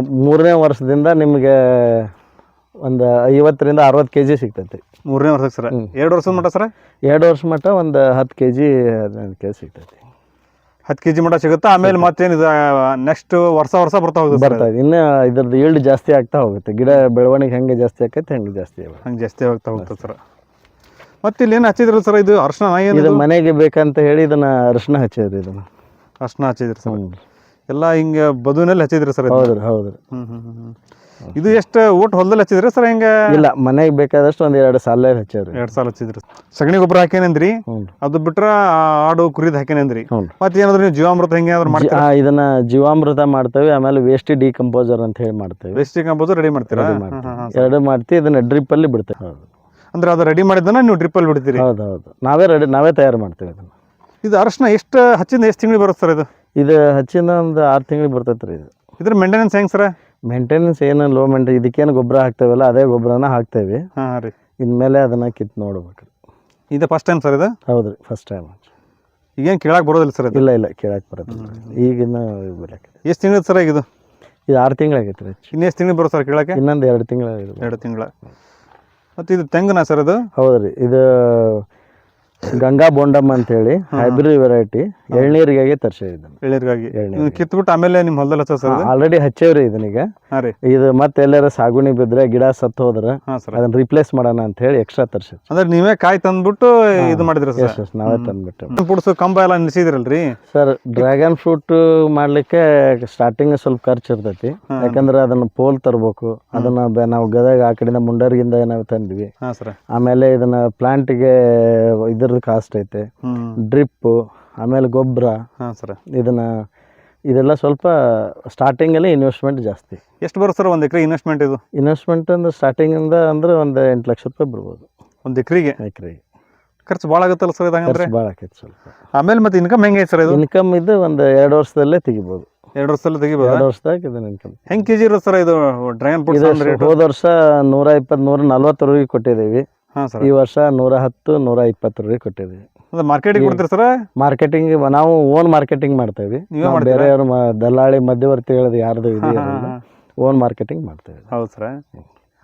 ಮೂರನೇ ವರ್ಷದಿಂದ ನಿಮಗೆ ಒಂದು ಐವತ್ತರಿಂದ ಅರವತ್ತು ಕೆ ಜಿ ಸಿಗ್ತೈತಿ. ಮೂರನೇ ವರ್ಷಕ್ಕೆ ಸರ್. ಎರಡು ವರ್ಷದ ಮಟ್ಟ ಸರ್? ಎರಡು ವರ್ಷ ಮಟ್ಟ ಒಂದು ಹತ್ತು ಕೆ ಜಿ ಹದಿನೈದು ಕೆ ಜಿ ಸಿಗ್ತೈತಿ. ಹತ್ತು ಕೆಜಿ ಮಟ್ಟ ಸಿಗುತ್ತೆ? ಆಮೇಲೆ ಮತ್ತೇನು ಇದು ನೆಕ್ಸ್ಟ್ ವರ್ಷ ವರ್ಷ ಬರ್ತಾ ಹೋಗುತ್ತೆ ಬರ್ತಾ ಇದೆ. ಇನ್ನು ಇದ್ರದ್ದು ಈಲ್ಡ್ ಜಾಸ್ತಿ ಆಗ್ತಾ ಹೋಗುತ್ತೆ. ಗಿಡ ಬೆಳವಣಿಗೆ ಹೆಂಗೆ ಜಾಸ್ತಿ ಆಕೈತೆ ಹೆಂಗೆ ಜಾಸ್ತಿ ಆಗುತ್ತೆ. ಹಂಗೆ ಜಾಸ್ತಿ ಆಗ್ತಾ ಹೋಗ್ತದೆ ಸರ್. ಮತ್ತೆ ಇಲ್ಲಿ ಏನು ಹಚ್ಚಿದ್ರು ಸರ್ ಇದು ಅರ್ಶನ ಏನು ಇದು ಮನೆಗೆ ಬೇಕಂತ ಹೇಳಿ ಇದನ್ನ ಅರ್ಶನ ಹಚ್ಚಿದ್ರಿ ಇದನ್ನ. ಅರ್ಶನ ಹಚ್ಚಿದ್ರಿ ಸರ್. ಎಲ್ಲ ಹಿಂಗೆ ಬದುನಲ್ಲಿ ಹಚ್ಚಿದ್ರು ಸರ್ ಹೌದು ಹೌದ್ರಿ ಹೌದ್ರಿ. ಹ್ಞೂ ಹ್ಞೂ ಹ್ಞೂ ಇದು ಎಷ್ಟು ಒಟ್ಟು ಹೊಲದಲ್ಲಿ ಹಚ್ಚಿದ್ರಿ ಸರ್ ಹೆಂಗ? ಇಲ್ಲ ಮನೆಗೆ ಬೇಕಾದಷ್ಟು ಒಂದ್ ಎರಡು ಸಾಲ ಹಚ್ಚಿದ್ರಿ ಎರಡು ಸಾಲ ಹಚ್ಚಿದ್ರಿ. ಸಗಣಿ ಗೊಬ್ಬರ ಹಾಕೇನಂದ್ರಿ? ಹ್ಞೂ ಅದು ಬಿಟ್ರ ಆಡು ಕುರಿದ್ ಹಾಕೇನಂದ್ರಿ? ಹ್ಞೂ ಮತ್ತೆ ಏನಾದ್ರು ನೀವು ಜೀವಾಮೃತ ಹೆಂಗೆ ಏನಾದ್ರು ಇದನ್ನ ಜೀವಾಮೃತ ಮಾಡ್ತೇವೆ ಆಮೇಲೆ ವೇಸ್ಟ್ ಡಿಕಂಪೋಸರ್ ಅಂತ ಹೇಳಿ ಮಾಡ್ತೇವೆ. ವೇಸ್ಟ್ ಡಿಕಂಪೋಸರ್ ರೆಡಿ ಮಾಡ್ತೀರಾ? Ready ಹಾ, ಮಾಡ್ತೀವಿ. ಹಾ, ಹಾ. ಎರಡು ಮಾಡ್ತಿ ಇದನ್ನ ಡ್ರಿಪ್ ಅಲ್ಲಿ ಬಿಡ್ತೇವೆ. ಅಂದ್ರೆ ಅದು ರೆಡಿ ಮಾಡಿದ್ದನ್ನ ನೀವು ಡ್ರಿಪ್ ಅಲ್ಲಿ ಬಿಡ್ತೀರಿ? ಹೌದು ಹೌದು. ನಾವೇ ರೆಡಿ ನಾವೇ ತಯಾರು ಮಾಡ್ತೇವೆ ಇದನ್ನ. ಇದು ಅರಶಿನ ಎಷ್ಟು ಹಚ್ಚಿಂದ ಎಷ್ಟು ತಿಂಗಳು ಬರುತ್ತೆ ಸರ್ ಇದು? ಇದು ಹಚ್ಚಿಂದ ಒಂದು ಆರು ತಿಂಗಳಿಗೆ ಬರ್ತೈತ್ರಿ ಇದು. ಇದ್ರ ಮೇಂಟೆನೆನ್ಸ್ ಹೆಂಗ್ ಸರ್? ಮೇಂಟೆನೆನ್ಸ್ ಏನು ಲೋ ಮೇಂಟೆ ಇದಕ್ಕೇನು ಗೊಬ್ಬರ ಹಾಕ್ತೇವಲ್ಲ ಅದೇ ಗೊಬ್ಬರನ ಹಾಕ್ತೇವೆ. ಹಾಂ ರೀ. ಇನ್ಮೇಲೆ ಅದನ್ನು ಕಿತ್ತು ನೋಡ್ಬೇಕು. ಇದು ಫಸ್ಟ್ ಟೈಮ್ ಸರ್ ಇದು? ಹೌದು ರೀ ಫಸ್ಟ್ ಟೈಮ್ ಈಗೇನು ಕೇಳಕ್ಕೆ ಬರೋದಿಲ್ಲ ಸರ್ ಇಲ್ಲ ಇಲ್ಲ ಕೇಳಕ್ಕೆ ಬರೋದಿಲ್ಲ ಈಗಿನ ಎಷ್ಟು ತಿಂಗಳು ಸರ್ ಇದು? ಇದು ಆರು ತಿಂಗಳಾಗೈತೆ ರೀ ಇನ್ನು ಎಷ್ಟು ತಿಂಗಳು ಬರುತ್ತೆ ಸರ್ ಕೇಳಕ್ಕೆ? ಇನ್ನೊಂದು ಎರಡು ತಿಂಗಳು ಎರಡು ತಿಂಗಳ. ಮತ್ತು ಇದು ತೆಂಗನ ಸರ್ ಅದು ಹೌದು ರೀ ಇದು ಗಂಗಾ ಬೋಂಡಮ್ಮ ಅಂತ ಹೇಳಿ ಹೈಬ್ರಿಡ್ ವೆರೈಟಿ ಎಳ್ನೀರಿಗಾಗಿ ಕಿತ್ಬಿಟ್ಟು ಆಮೇಲೆ ನಿಮ್ಮ ಹೊಲದಲ್ಲಿ ಹಚ್ಚ ಸರ್ ಇದು? ಆಲ್ರೆಡಿ ಹಚ್ಚೇವ್ರಿ ಇದನ್ನೀಗ. ಇದು ಮತ್ತೆ ಎಲ್ಲಾರ ಸಾಗುಣಿ ಬಿದ್ರೆ ಗಿಡ ಸತ್ತು ಹೋದ್ರ ಅದನ್ನ ರಿಪ್ಲೇಸ್ ಮಾಡೋಣ ಅಂತ ಹೇಳಿ ಎಕ್ಸ್ಟ್ರಾ ತರ್ಸಿ ಅಂದ್ರೆ ನೀವೇ ಕಾಯಿ ತಂದ್ಬಿಟ್ಟು ಇದು ಮಾಡಿದ್ರಿ ಸರ್? ನಾವೇ ತಂದ್ಬಿಟ್ಟು ಪುಡ್ಸು ಕಂಬ ಎಲ್ಲ ನಿಲ್ಸಿದ್ರಲ್ರಿ ಸರ್ ಡ್ರ್ಯಾಗನ್ ಫ್ರೂಟ್ ಮಾಡ್ಲಿಕ್ಕೆ ಸ್ಟಾರ್ಟಿಂಗ್ ಸ್ವಲ್ಪ ಖರ್ಚು ಇರ್ತೈತಿ. ಯಾಕಂದ್ರೆ ಅದನ್ನ ಪೋಲ್ ತರಬೇಕು. ಅದನ್ನ ನಾವು ಗದಗ ಆ ಕಡೆಯಿಂದ ಮುಂಡರ್ಗಿಂದ ನಾವು ತಂದ್ವಿ. ಆಮೇಲೆ ಇದನ್ನ ಪ್ಲಾಂಟ್ಗೆ ಇದ್ರದ್ದು ಕಾಸ್ಟ್ ಐತೆ. ಡ್ರಿಪ್ಪು ಆಮೇಲೆ ಗೊಬ್ಬರ ಹಾಂ ಸರ್. ಇದನ್ನ ಇದೆಲ್ಲ ಸ್ವಲ್ಪ ಸ್ಟಾರ್ಟಿಂಗಲ್ಲಿ ಇನ್ವೆಸ್ಟ್ಮೆಂಟ್ ಜಾಸ್ತಿ. ಎಷ್ಟು ಬರುತ್ತೆ ಸರ್ ಒಂದು ಎಕರೆ ಇನ್ವೆಸ್ಟ್ಮೆಂಟ್ ಇದು? ಇನ್ವೆಸ್ಟ್ಮೆಂಟ್ ಅಂದ್ರೆ ಸ್ಟಾರ್ಟಿಂಗಿಂದ ಅಂದ್ರೆ ಒಂದು ಎಂಟು ಲಕ್ಷ ರೂಪಾಯಿ ಬರ್ಬೋದು. ಒಂದು ಎಕರೆಗೆ? ಎಕರೆಗೆ. ಖರ್ಚು ಭಾಳ ಆಗುತ್ತಲ್ಲ ಸರ್ ಇದಂಗಂದ್ರೆ? ಭಾಳ ಆಕೈತೆ ಸ್ವಲ್ಪ. ಆಮೇಲೆ ಮತ್ತೆ ಇನ್ಕಮ್ ಹೆಂಗೆ ಸರ್ ಇದು? ಇನ್ಕಮ್ ಇದು ಒಂದು ಎರಡು ವರ್ಷದಲ್ಲೇ ತೆಗಿಬೋದು. ಎರಡು ವರ್ಷದಲ್ಲಿ ತೆಗಿಬೋದು? ಎರಡು ವರ್ಷದಾಗ ಇದನ್ನ ಇನ್ಕಮ್ ಹೆಂಗೆ ಕೆ ಜಿ ಇರುತ್ತೆ ಸರ್ ಇದು? ಡ್ರ್ಯಾಗನ್ ಫ್ರೂಟ್ ಹೋದ ವರ್ಷ ನೂರ ಇಪ್ಪತ್ತು ನೂರ ನಲ್ವತ್ತರವರೆಗೆ ಕೊಟ್ಟಿದ್ದೀವಿ. ಹಾಂ ಸರ್. ಈ ವರ್ಷ ನೂರ ಹತ್ತು ನೂರ ಇಪ್ಪತ್ತರವರೆಗೆ ಕೊಟ್ಟಿದ್ದೀವಿ. ಅದು ಮಾರ್ಕೆಟಿಗೆ ಕೊಡ್ತೀರಿ ಸರ್? ಮಾರ್ಕೆಟಿಂಗ್ ನಾವು ಓನ್ ಮಾರ್ಕೆಟಿಂಗ್ ಮಾಡ್ತೇವೆ ಇದೀವಿ. ನಾವು? ಬೇರೆಯವ್ರ ಮ- ದಲ್ಲಾಳಿ ಮಧ್ಯವರ್ತಿಗಳದ್ದು ಯಾರ್ದು ಇದೆ ಓನ್ ಮಾರ್ಕೆಟಿಂಗ್ ಮಾಡ್ತೇವೆ ಹೌದು ಸರ್.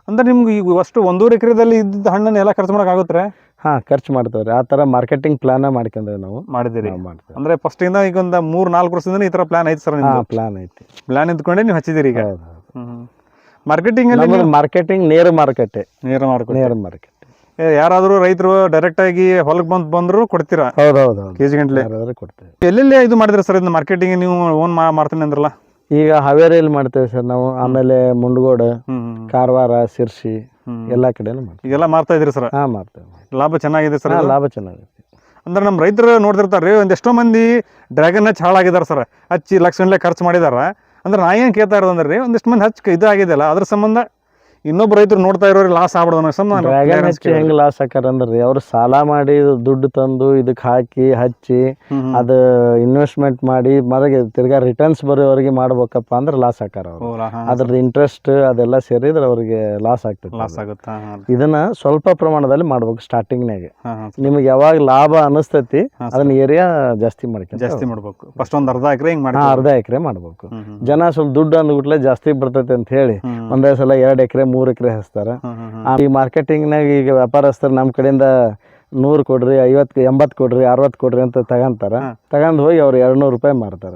ಅಂದ್ರೆ ನಿಮ್ಗೆ ಈಗ ಅಷ್ಟು ಒಂದೂವರೆ ಎಕರೆದಲ್ಲಿ ಇದ್ದ ಹಣ್ಣನ್ನು ಎಲ್ಲ ಖರ್ಚು ಮಾಡಕ್ ಆಗುತ್ತೆ? ಹಾ ಖರ್ಚು ಮಾಡ್ತೇವ್ರಿ. ಆ ಥರ ಮಾರ್ಕೆಟಿಂಗ್ ಪ್ಲಾನ ಮಾಡ್ಕೊಂಡ್ರೆ ನಾವು ಮಾಡಿದಿರಿ ನಾವು ಮಾಡ್ತೇವೆ. ಅಂದ್ರೆ ಫಸ್ಟ್ ಇಂದ ಈಗ ಒಂದು ಮೂರ್ ನಾಲ್ಕು ವರ್ಷದಿಂದ ಈ ತರ ಪ್ಲಾನ್ ಐತೆ ಸರ್ ಹಾ ನಿಮ್ದು ಪ್ಲಾನ್ ಐತಿ. ಪ್ಲಾನ್ ಇದ್ಕೊಂಡೆ ನೀವು ಹಚ್ಚಿದಿರಿ ಈಗ? ಹೌದು ಮಾರ್ಕೆಟಿಂಗ್ ಅಲ್ಲಿ ಮಾರ್ಕೆಟಿಂಗ್ ನೇರ ಮಾರುಕಟ್ಟೆ. ನೇರ ಮಾರ್ಕೆಟ್ ನೇರ ಮಾರ್ಕೆಟ್ ಯಾರಾದ್ರೂ ರೈತರು ಡೈರೆಕ್ಟ್ ಆಗಿ ಹೊಲಕ್ ಬಂದ್ ಬಂದ್ರು ಕೊಡ್ತೀರಾ? ಹೌದು ಹೌದು ಹೌದು ಕೆಜಿ ಗಂಟ್ಲೆ? ಯಾರಾದ್ರೂ ಕೊಡ್ತೇವೆ. ಎಲ್ಲೆಲ್ಲಿ ಇದು ಮಾಡಿದ್ರೆ ಸರ್ ಇದನ್ನ ಮಾರ್ಕೆಟಿಂಗ್ ನೀವು ಓನ್ ಮಾಡ್ತೀನಿ ಅಂದ್ರಲ್ಲ? ಈಗ ಹಾವೇರಿಯಲ್ಲಿ ಮಾಡ್ತೇವೆ ಸರ್ ನಾವು. ಆಮೇಲೆ ಮುಂಡಗೋಡ ಕಾರವಾರ ಶಿರ್ಸಿ ಎಲ್ಲಾ ಕಡೆನೂ ಮಾಡ್ತೀವಿ. ಈಗೆಲ್ಲ ಮಾರ್ತಾ ಇದ್ರಿ ಸರ್? ಹಾ ಮಾಡ್ತೇವೆ ಲಾಭ ಚೆನ್ನಾಗಿದೆ ಸರ್ ಹಾ ಲಾಭ ಚೆನ್ನಾಗಿದೆ ಅಂದ್ರೆ ನಮ್ಮ ರೈತರು ನೋಡ್ತಿರ್ತಾರೆ ಒಂದೆಷ್ಟೋ ಮಂದಿ ಡ್ರ್ಯಾಗನ್ ಹಚ್ಚಿ ಹಾಳಾಗಿದ್ದಾರೆ ಸರ್. ಹಚ್ಚಿ ಲಕ್ಷ ಗಂಟ್ಲೆ ಖರ್ಚು ಮಾಡಿದಾರ. ಅಂದ್ರೆ ನಾ ಏನು ಕೇಳ್ತಾ ಇರೋದಂದ್ರೆ ರೀ ಒಂದಿಷ್ಟು ಮಂದಿ ಹಚ್ಚಿ ಇದು ಆಗಿದೆಯಲ್ಲ ಅದ್ರ ಸಂಬಂಧ ಇನ್ನೊಬ್ಬ ರೈತರು ನೋಡ್ತಾ ಇರೋರಿಗೆ ಲಾಸ್ ಆಗ್ಬಿಡೋದು ಹೆಂಗ್ ಲಾಸ್ ಹಾಕಾರ ಅಂದ್ರಿ ಅವ್ರು ಸಾಲ ಮಾಡಿ ದುಡ್ಡು ತಂದು ಇದಕ್ಕೆ ಹಾಕಿ ಹಚ್ಚಿ. ಅದು ಇನ್ವೆಸ್ಟ್ಮೆಂಟ್ ಮಾಡಿ ಮರಗೆ ತಿರ್ಗಾ ರಿಟರ್ನ್ಸ್ ಬರೋವರೆಗೆ ಮಾಡ್ಬೇಕಪ್ಪ ಅಂದ್ರೆ ಲಾಸ್ ಹಾಕಾರ ಅವ್ರು. ಅದ್ರ ಅದ್ರದ್ದು ಇಂಟ್ರೆಸ್ಟ್ ಅದೆಲ್ಲ ಸೇರಿದ್ರೆ ಅವ್ರಿಗೆ ಲಾಸ್ ಆಗ್ತದೆ ಲಾಸ್ ಆಗುತ್ತೆ? ಇದನ್ನ ಸ್ವಲ್ಪ ಪ್ರಮಾಣದಲ್ಲಿ ಮಾಡ್ಬೇಕು ಸ್ಟಾರ್ಟಿಂಗ್ನಾಗೆ. ನಿಮ್ಗೆ ಯಾವಾಗ ಲಾಭ ಅನಿಸ್ತೈತಿ ಅದನ್ನ ಏರಿಯಾ ಜಾಸ್ತಿ ಮಾಡ್ಕೊಂಡು ಜಾಸ್ತಿ ಮಾಡ್ಬೇಕು. ಫಸ್ಟ್ ಒಂದು ಅರ್ಧ ಎಕರೆ ಹಿಂಗೆ ಮಾಡಿ ಅರ್ಧ ಎಕರೆ ಮಾಡ್ಬೇಕು. ಜನ ಸ್ವಲ್ಪ ದುಡ್ಡು ಅಂದ್ಬಿಟ್ಲೆ ಜಾಸ್ತಿ ಬರ್ತೈತೆ ಅಂತ ಹೇಳಿ ಒಂದೇ ಸಲ ಎರಡು ಎಕರೆ ಮೂರು ಎಕರೆ ಹಚ್ತಾರ. ಈ ಮಾರ್ಕೆಟಿಂಗ್ನಾಗ ಈಗ ವ್ಯಾಪಾರಸ್ಥರು ನಮ್ಮ ಕಡೆಯಿಂದ ನೂರು ಕೊಡ್ರಿ ಐವತ್ತು ಎಂಬತ್ತು ಕೊಡ್ರಿ ಅರವತ್ತು ಕೊಡ್ರಿ ಅಂತ ತಗೊಂತಾರ. ತಗೊಂಡ್ ಹೋಗಿ ಅವ್ರು ಎರಡ್ನೂರ್ ರೂಪಾಯಿ ಮಾರ್ತಾರ.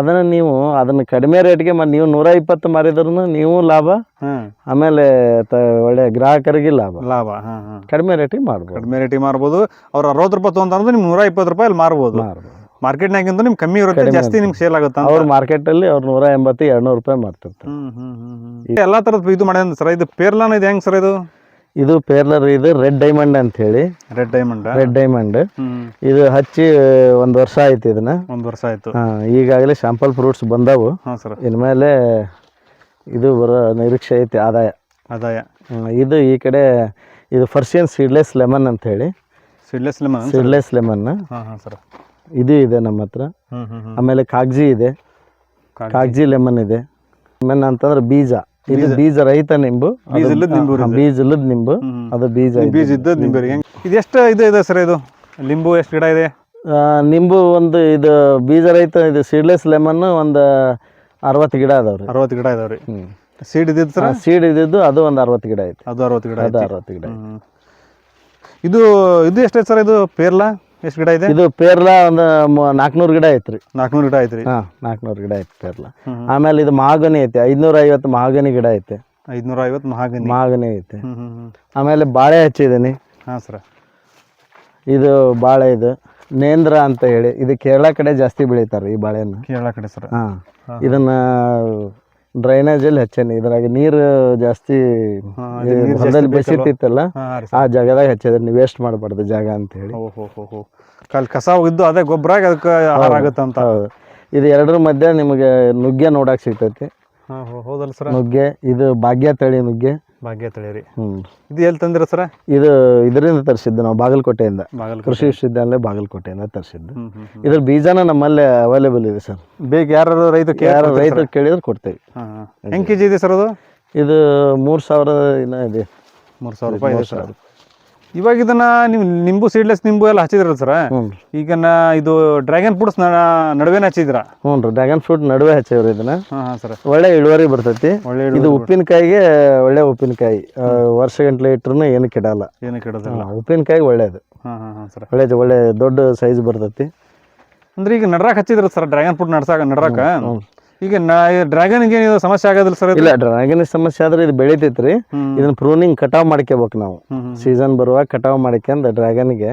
ಅದನ್ನ ನೀವು ಅದನ್ನ ಕಡಿಮೆ ರೇಟ್ಗೆ ಮತ್ತೆ ನೀವು ನೂರ ಇಪ್ಪತ್ತು ಮಾರಿದ್ರು ನೀವು ಲಾಭ ಆಮೇಲೆ ಒಳ್ಳೆ ಗ್ರಾಹಕರಿಗೆ ಲಾಭ. ಲಾಭ ಕಡಿಮೆ ರೇಟಿಗೆ ಮಾಡ್ಬೋದು ಕಡಿಮೆ ರೇಟಿಗೆ ಮಾರ್ಬೋದು. ಅವ್ರು ಅರವತ್ತು ರೂಪಾಯಿ ತೊಗೊಂತಂದ್ರೆ ನೀವು ನೂರ ಇಪ್ಪತ್ತು ರೂಪಾಯಿ ಅಲ್ಲಿ ಮಾರ್ಬೋದು. ಮಾರ್ಬೋದು ಮಾರ್ಕೆಟ್ನಾಗಿಂತ ನಿಮ್ಗೆ ಕಮ್ಮಿ ಇರುತ್ತೆ ಜಾಸ್ತಿ ನಿಮ್ಗೆ ಸೇಲ್ ಆಗುತ್ತೆ ಅಂತ? ಅವ್ರ ಮಾರ್ಕೆಟಲ್ಲಿ ಅವ್ರು ನೂರ ಎಂಬತ್ತು ಎರಡು ನೂರು ರೂಪಾಯಿ ಮಾರ್ತಿರ್ತಾರೆ. ಹ್ಮ್ ಹ್ಮ್ ಹ್ಮ್ ಹ್ಮ್ ಎಲ್ಲಾ ತರದ್ ಇದು ಮಾಡ್ಯಾನ ಸರ್ ಇದು ಪೇರ್ಲಾನ ಇದು ಹೆಂಗ್ ಸರ್ ಇದು? ಇದು ಪೇರ್ಲರ್ ಇದು ರೆಡ್ ಡೈಮಂಡ್ ಅಂತ ಹೇಳಿ ರೆಡ್ ಡೈಮಂಡ್? Red diamond. ಹ್ಮ್. ಇದು ಹಚ್ಚಿ ಒಂದು ವರ್ಷ ಆಯ್ತು ಇದನ್ನ. ಒಂದ್ ವರ್ಷ ಆಯ್ತು. ಹಾ, ಈಗಾಗಲೇ ಶಾಂಪಲ್ ಫ್ರೂಟ್ಸ್ ಬಂದವು. ಹಾ ಸರ್. ಇನ್ಮೇಲೆ ಇದು ಬರೋ ನಿರೀಕ್ಷೆ ಐತಿ ಆದಾಯ. ಆದಾಯ. ಹ್ಮ್, ಇದು ಈ ಕಡೆ ಇದು ಫರ್ಷಿಯನ್ ಸೀಡ್ಲೆಸ್ ಲೆಮನ್ ಅಂತ ಹೇಳಿ ಸೀಡ್ಲೆಸ್ ಲೆಮನ್ ಸೀಡ್ಲೆಸ್ ಲೆಮನ್ ಹಾ ಹಾ ಸರ್. ಇದು ಇದೆ ನಮ್ಮ ಹತ್ರ. ಆಮೇಲೆ ಕಾಗಜಿ ಇದೆ. ಕಾಗಜಿ. ಲೆಮನ್ ಇದೆ. ಲೆಮನ್ ಅಂತಂದ್ರೆ ಬೀಜ. ಇದು ಬೀಜ. ರಹಿತ ನಿಂಬು. ಬೀಜ ಇಲ್ಲದ ನಿಂಬು ಬೀಜ ಇಲ್ಲದ ನಿಂಬು. ಅದು ಬೀಜ ಇದೆ. ಬೀಜ ಇದ್ದದ್ದು ನಿಂಬೆ ಇದು ಎಷ್ಟು ಇದು ಇದೆ ಸರ್ ಇದು? ನಿಂಬು ಎಷ್ಟು ಗಿಡ ಇದೆ? ನಿಂಬು ಒಂದು ಇದು ಬೀಜ ರಹಿತ ಇದು ಸೀಡ್ಲೆಸ್ ಲೆಮನ್ ಒಂದು ಅರವತ್ತು ಗಿಡ ಅದಾವ್ರಿ. ಅರವತ್ತು ಗಿಡ ಇದಾವ್ರಿ. ಸೀಡ್ ಇದ್ದಿದ್ದು ಸರ್? ಸೀಡ್ ಇದ್ದಿದ್ದು ಅದು ಒಂದು ಅರವತ್ತು ಗಿಡ ಐತಿ. ಅದು ಅರವತ್ತು ಗಿಡ ಅದು ಅರವತ್ತು ಗಿಡ ಇದು ಇದು ಎಷ್ಟೈತೆ ಸರ್ ಇದು ಪೇರ್ಲಾ? ಎಷ್ಟು ಗಿಡ ಇದೆ? ಇದು ಪೇರ್ಲಾ ಒಂದು ನಾಲ್ಕುನೂರು ಗಿಡ ಐತ್ರಿ. ನಾಲ್ಕುನೂರು ಗಿಡ ಐತ್ರಿ. ಹಾ ನಾಲ್ಕುನೂರು ಗಿಡ ಐತಿ ಪೇರ್ಲಾ. ಆಮೇಲೆ ಇದು ಮಹಾಗನಿ ಐತಿ ಐದ್ನೂರ ಐವತ್ತು ಮಹಾಗನಿ ಗಿಡ ಐತೆ. ಐದ್ನೂರ ಐವತ್ತು ಮಹಾಗನಿ ಮಹಾಗನಿ ಐತೆ ಆಮೇಲೆ ಬಾಳೆ ಹಚ್ಚಿದ್ದೀನಿ. ಹಾಂ ಸರ್. ಇದು ಬಾಳೆ ಇದು. ನೇಂದ್ರ ಅಂತ ಹೇಳಿ ಇದು ಕೇರಳ ಕಡೆ ಜಾಸ್ತಿ ಬೆಳೀತಾರೆ ಈ ಬಾಳೆನ. ಕೇರಳ ಕಡೆ ಸರ್. ಹಾ. ಇದನ್ನ ಡ್ರೈನೇಜಲ್ಲಿ ಹಚ್ಚೇನಿ. ಇದ್ರಾಗ ನೀರು ಜಾಸ್ತಿ ಹೊಲದಲ್ಲಿ ಬೆಸಿತಿತ್ತಲ್ಲ ಆ ಜಾಗದಾಗ ಹಚ್ಚಿದ್ರೆ. ನೀವು ವೇಸ್ಟ್ ಮಾಡಬಾರ್ದು ಜಾಗ ಅಂತ ಹೇಳಿ ಕಲ್ ಕಸ ಹೋಗಿದ್ದು ಅದೇ ಗೊಬ್ಬರ ಅದಕ್ಕೆ ಆಗುತ್ತೆ ಅಂತ ಇದು ಎರಡರ ಮಧ್ಯೆ ನಿಮಗೆ ನುಗ್ಗೆ ನೋಡಕ್ ಸಿಗ್ತೈತಿ. ಹೌದಲ್ಲ ಸರ್. ನುಗ್ಗೆ ಇದು ಭಾಗ್ಯ ತಳಿ ನುಗ್ಗೆ. ಭಾಗ್ಯ ತಳಿರಿ. ಹ್ಮ್. ಇದು ಎಲ್ಲಿ ತಂದಿರ ಸರ? ಇದು ಇದರಿಂದ ತರಿಸಿದ್ದು ನಾವು ಬಾಗಲಕೋಟೆಯಿಂದ. ಬಾಗಲಕೋಟೆ. ಕೃಷಿ ವಿಶ್ವವಿದ್ಯಾಲಯ ಬಾಗಲಕೋಟೆಯಿಂದ ತರಿಸಿದ್ದು. ಇದ್ರ ಬೀಜನ ನಮ್ಮಲ್ಲಿ ಅವೈಲೇಬಲ್ ಇದೆ ಸರ್. ಬೇಗ ಯಾರು ರೈತ ಯಾರು ರೈತರು ಕೇಳಿದ್ರೆ ಕೊಡ್ತೇವೆ. ಹೆಂಗ್ ಕೆ ಜಿ ಇದೆ ಸರ್ ಅದು? ಇದು ಮೂರು ಸಾವಿರ ಇನ್ನ ಇದೆ. ಮೂರು ಸಾವಿರ ರೂಪಾಯಿ ಇದೆ ಸರ್ ಇವಾಗ ಇದನ್ನ ನೀವು ನಿಂಬು ಸೀಡ್ಲೆಸ್ ನಿಂಬು ಎಲ್ಲ ಹಚ್ಚಿದ್ರಲ್ಲ ಸರ್? ಹ್ಞೂ. ಈಗ ನಾ ಇದು ಡ್ರ್ಯಾಗನ್ ಫ್ರೂಟ್ಸ್ ನಡುವೆ ಹಚ್ಚಿದ್ರ ಹ್ಞೂ ರೀ ಡ್ರ್ಯಾಗನ್ ಫ್ರೂಟ್ ನಡುವೆ ಹಚ್ಚೇವ್ರಿ ಇದನ್ನ. ಹಾಂ ಹಾಂ ಸರ್. ಒಳ್ಳೆ ಇಳುವರಿ ಬರ್ತೈತಿ. ಒಳ್ಳೆ ಇದು ಉಪ್ಪಿನಕಾಯಿಗೆ ಒಳ್ಳೆ ಉಪ್ಪಿನಕಾಯಿ. ವರ್ಷ ಗಂಟ್ಲೆ ಇಟ್ರು ಏನು ಕೆಡಲ್ಲ ಏನು ಕೆಡೋದಿಲ್ಲ ಉಪ್ಪಿನಕಾಯಿ ಒಳ್ಳೇದು. ಹಾಂ ಹಾಂ ಹಾಂ ಸರ್. ಒಳ್ಳೇದು ಒಳ್ಳೆ ದೊಡ್ಡ ಸೈಜ್ ಬರ್ತೈತಿ. ಅಂದ್ರೆ ಈಗ ನಡ್ರಾಕ್ ಹಚ್ಚಿದ್ರ ಸರ್ ಡ್ರ್ಯಾಗನ್ ಫ್ರೂಟ್ ನಡ್ಸಾಕ ನಡ್ರಾಕ? ಹ್ಞೂ ಈಗ ನಾ ಡ್ರ್ಯಾಗನ್ಗೆ ಏನು ಸಮಸ್ಯೆ ಆಗೋದಿಲ್ಲ ಸರ್ ಇಲ್ಲ ಡ್ರ್ಯಾಗನ್ ಸಮಸ್ಯೆ ಆದ್ರೆ ಇದು ಬೆಳಿತೈತ್ರಿ. ಇದನ್ನ ಪ್ರೂನಿಂಗ್ ಕಟಾವ್ ಮಾಡ್ಕೋಬೇಕು ನಾವು. ಸೀಸನ್ ಬರುವಾಗ ಕಟಾವ್ ಮಾಡ್ಕೊಂಡ್ ಡ್ರ್ಯಾಗನ್ಗೆ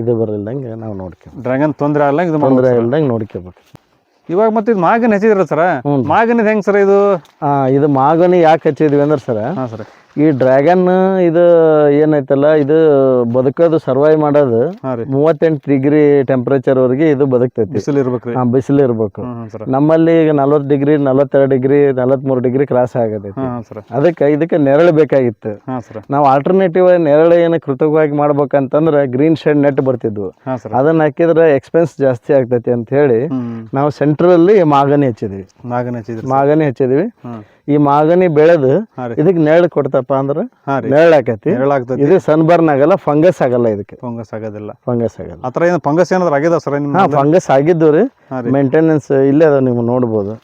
ಇದು ಬರಲ್ದಂಗೆ ನಾವು ನೋಡ್ಕೊ ಡ್ರ್ಯಾಗನ್ ತೊಂದರೆ ಆಗಲ್ಲ ಇದು ತೊಂದರೆ. ಇಲ್ದಂಗೆ ನೋಡ್ಕೋಬೇಕು. ಇವಾಗ ಮತ್ತೆ ಇದು ಮಾಗನ್ ಹಚ್ಚಿದ್ರ ಸರ್? ಮಾಗನ್ ಹೆಂಗ್ ಸರ್ ಇದು? ಇದು ಮಾಗನಿ ಯಾಕೆ ಹಚ್ಚಿದ್ವಿ ಅಂದ್ರೆ ಸರ್ ಹಾಂ ಸರ್. ಈ ಡ್ರ್ಯಾಗನ್ ಇದು ಏನೈತಲ್ಲ ಇದು ಬದುಕೋದು ಸರ್ವೈವ್ ಮಾಡೋದು ಮೂವತ್ತೆಂಟು ಡಿಗ್ರಿ ಟೆಂಪರೇಚರ್ ವರೆಗೆ ಇದು ಬದುಕ್ತೈತಿ. ಬಿಸಿಲು ಇರ್ಬೇಕು ಹಾ ಬಿಸಿಲು ಇರ್ಬೇಕು. ನಮ್ಮಲ್ಲಿ ಈಗ ನಲ್ವತ್ತು ಡಿಗ್ರಿ ನಲವತ್ತೆರಡು ಡಿಗ್ರಿ ನಲವತ್ಮೂರು ಡಿಗ್ರಿ ಕ್ರಾಸ್ ಆಗತೈತಿ. ಅದಕ್ಕೆ ಇದಕ್ಕೆ ನೆರಳು ಬೇಕಾಗಿತ್ತು. ನಾವು ಆಲ್ಟರ್ನೇಟಿವ್ ನೆರಳು ಏನು ಕೃತಕವಾಗಿ ಮಾಡ್ಬೇಕಂತಂದ್ರೆ ಗ್ರೀನ್ ಶೇಡ್ ನೆಟ್ ಬರ್ತಿದ್ವು. ಅದನ್ನ ಹಾಕಿದ್ರೆ ಎಕ್ಸ್ಪೆನ್ಸ್ ಜಾಸ್ತಿ ಆಗ್ತೈತಿ ಅಂತ ಹೇಳಿ ನಾವು ಸೆಂಟ್ರಲ್ಲಿ ಮಾಗನಿ ಹಚ್ಚಿದ್ವಿ. ಮಾಗನಿ ಹಚ್ಚಿದ್ವಿ ಮಾಗನಿ ಹಚ್ಚಿದ್ವಿ. ಈ ಮಾಗನಿ ಬೆಳೆದು ಇದಕ್ಕೆ ನೆರಳು ಕೊಡ್ತಪ್ಪ ಅಂದ್ರೆ ನೆರಳು ಆಕತಿ. ಇದು ಸನ್ಬರ್ನ್ ಆಗಲ್ಲ ಫಂಗಸ್ ಆಗಲ್ಲ ಇದಕ್ಕೆ. ಫಂಗಸ್ ಆಗೋದಿಲ್ಲ. ಫಂಗಸ್ ಆಗಲ್ಲ. ಆ ಥರ ಏನು ಫಂಗಸ್ ಏನಾದ್ರು ಆಗ್ಯದ ಸರ್ ನಿಮ್ಮ ಹಾಂ ಫಂಗಸ್ ಆಗಿದ್ದು ರೀ. ಮೇಂಟೆನೆನ್ಸ್ ಇಲ್ಲೇ ಅದಾವ ನೀವು ನೋಡ್ಬೋದು.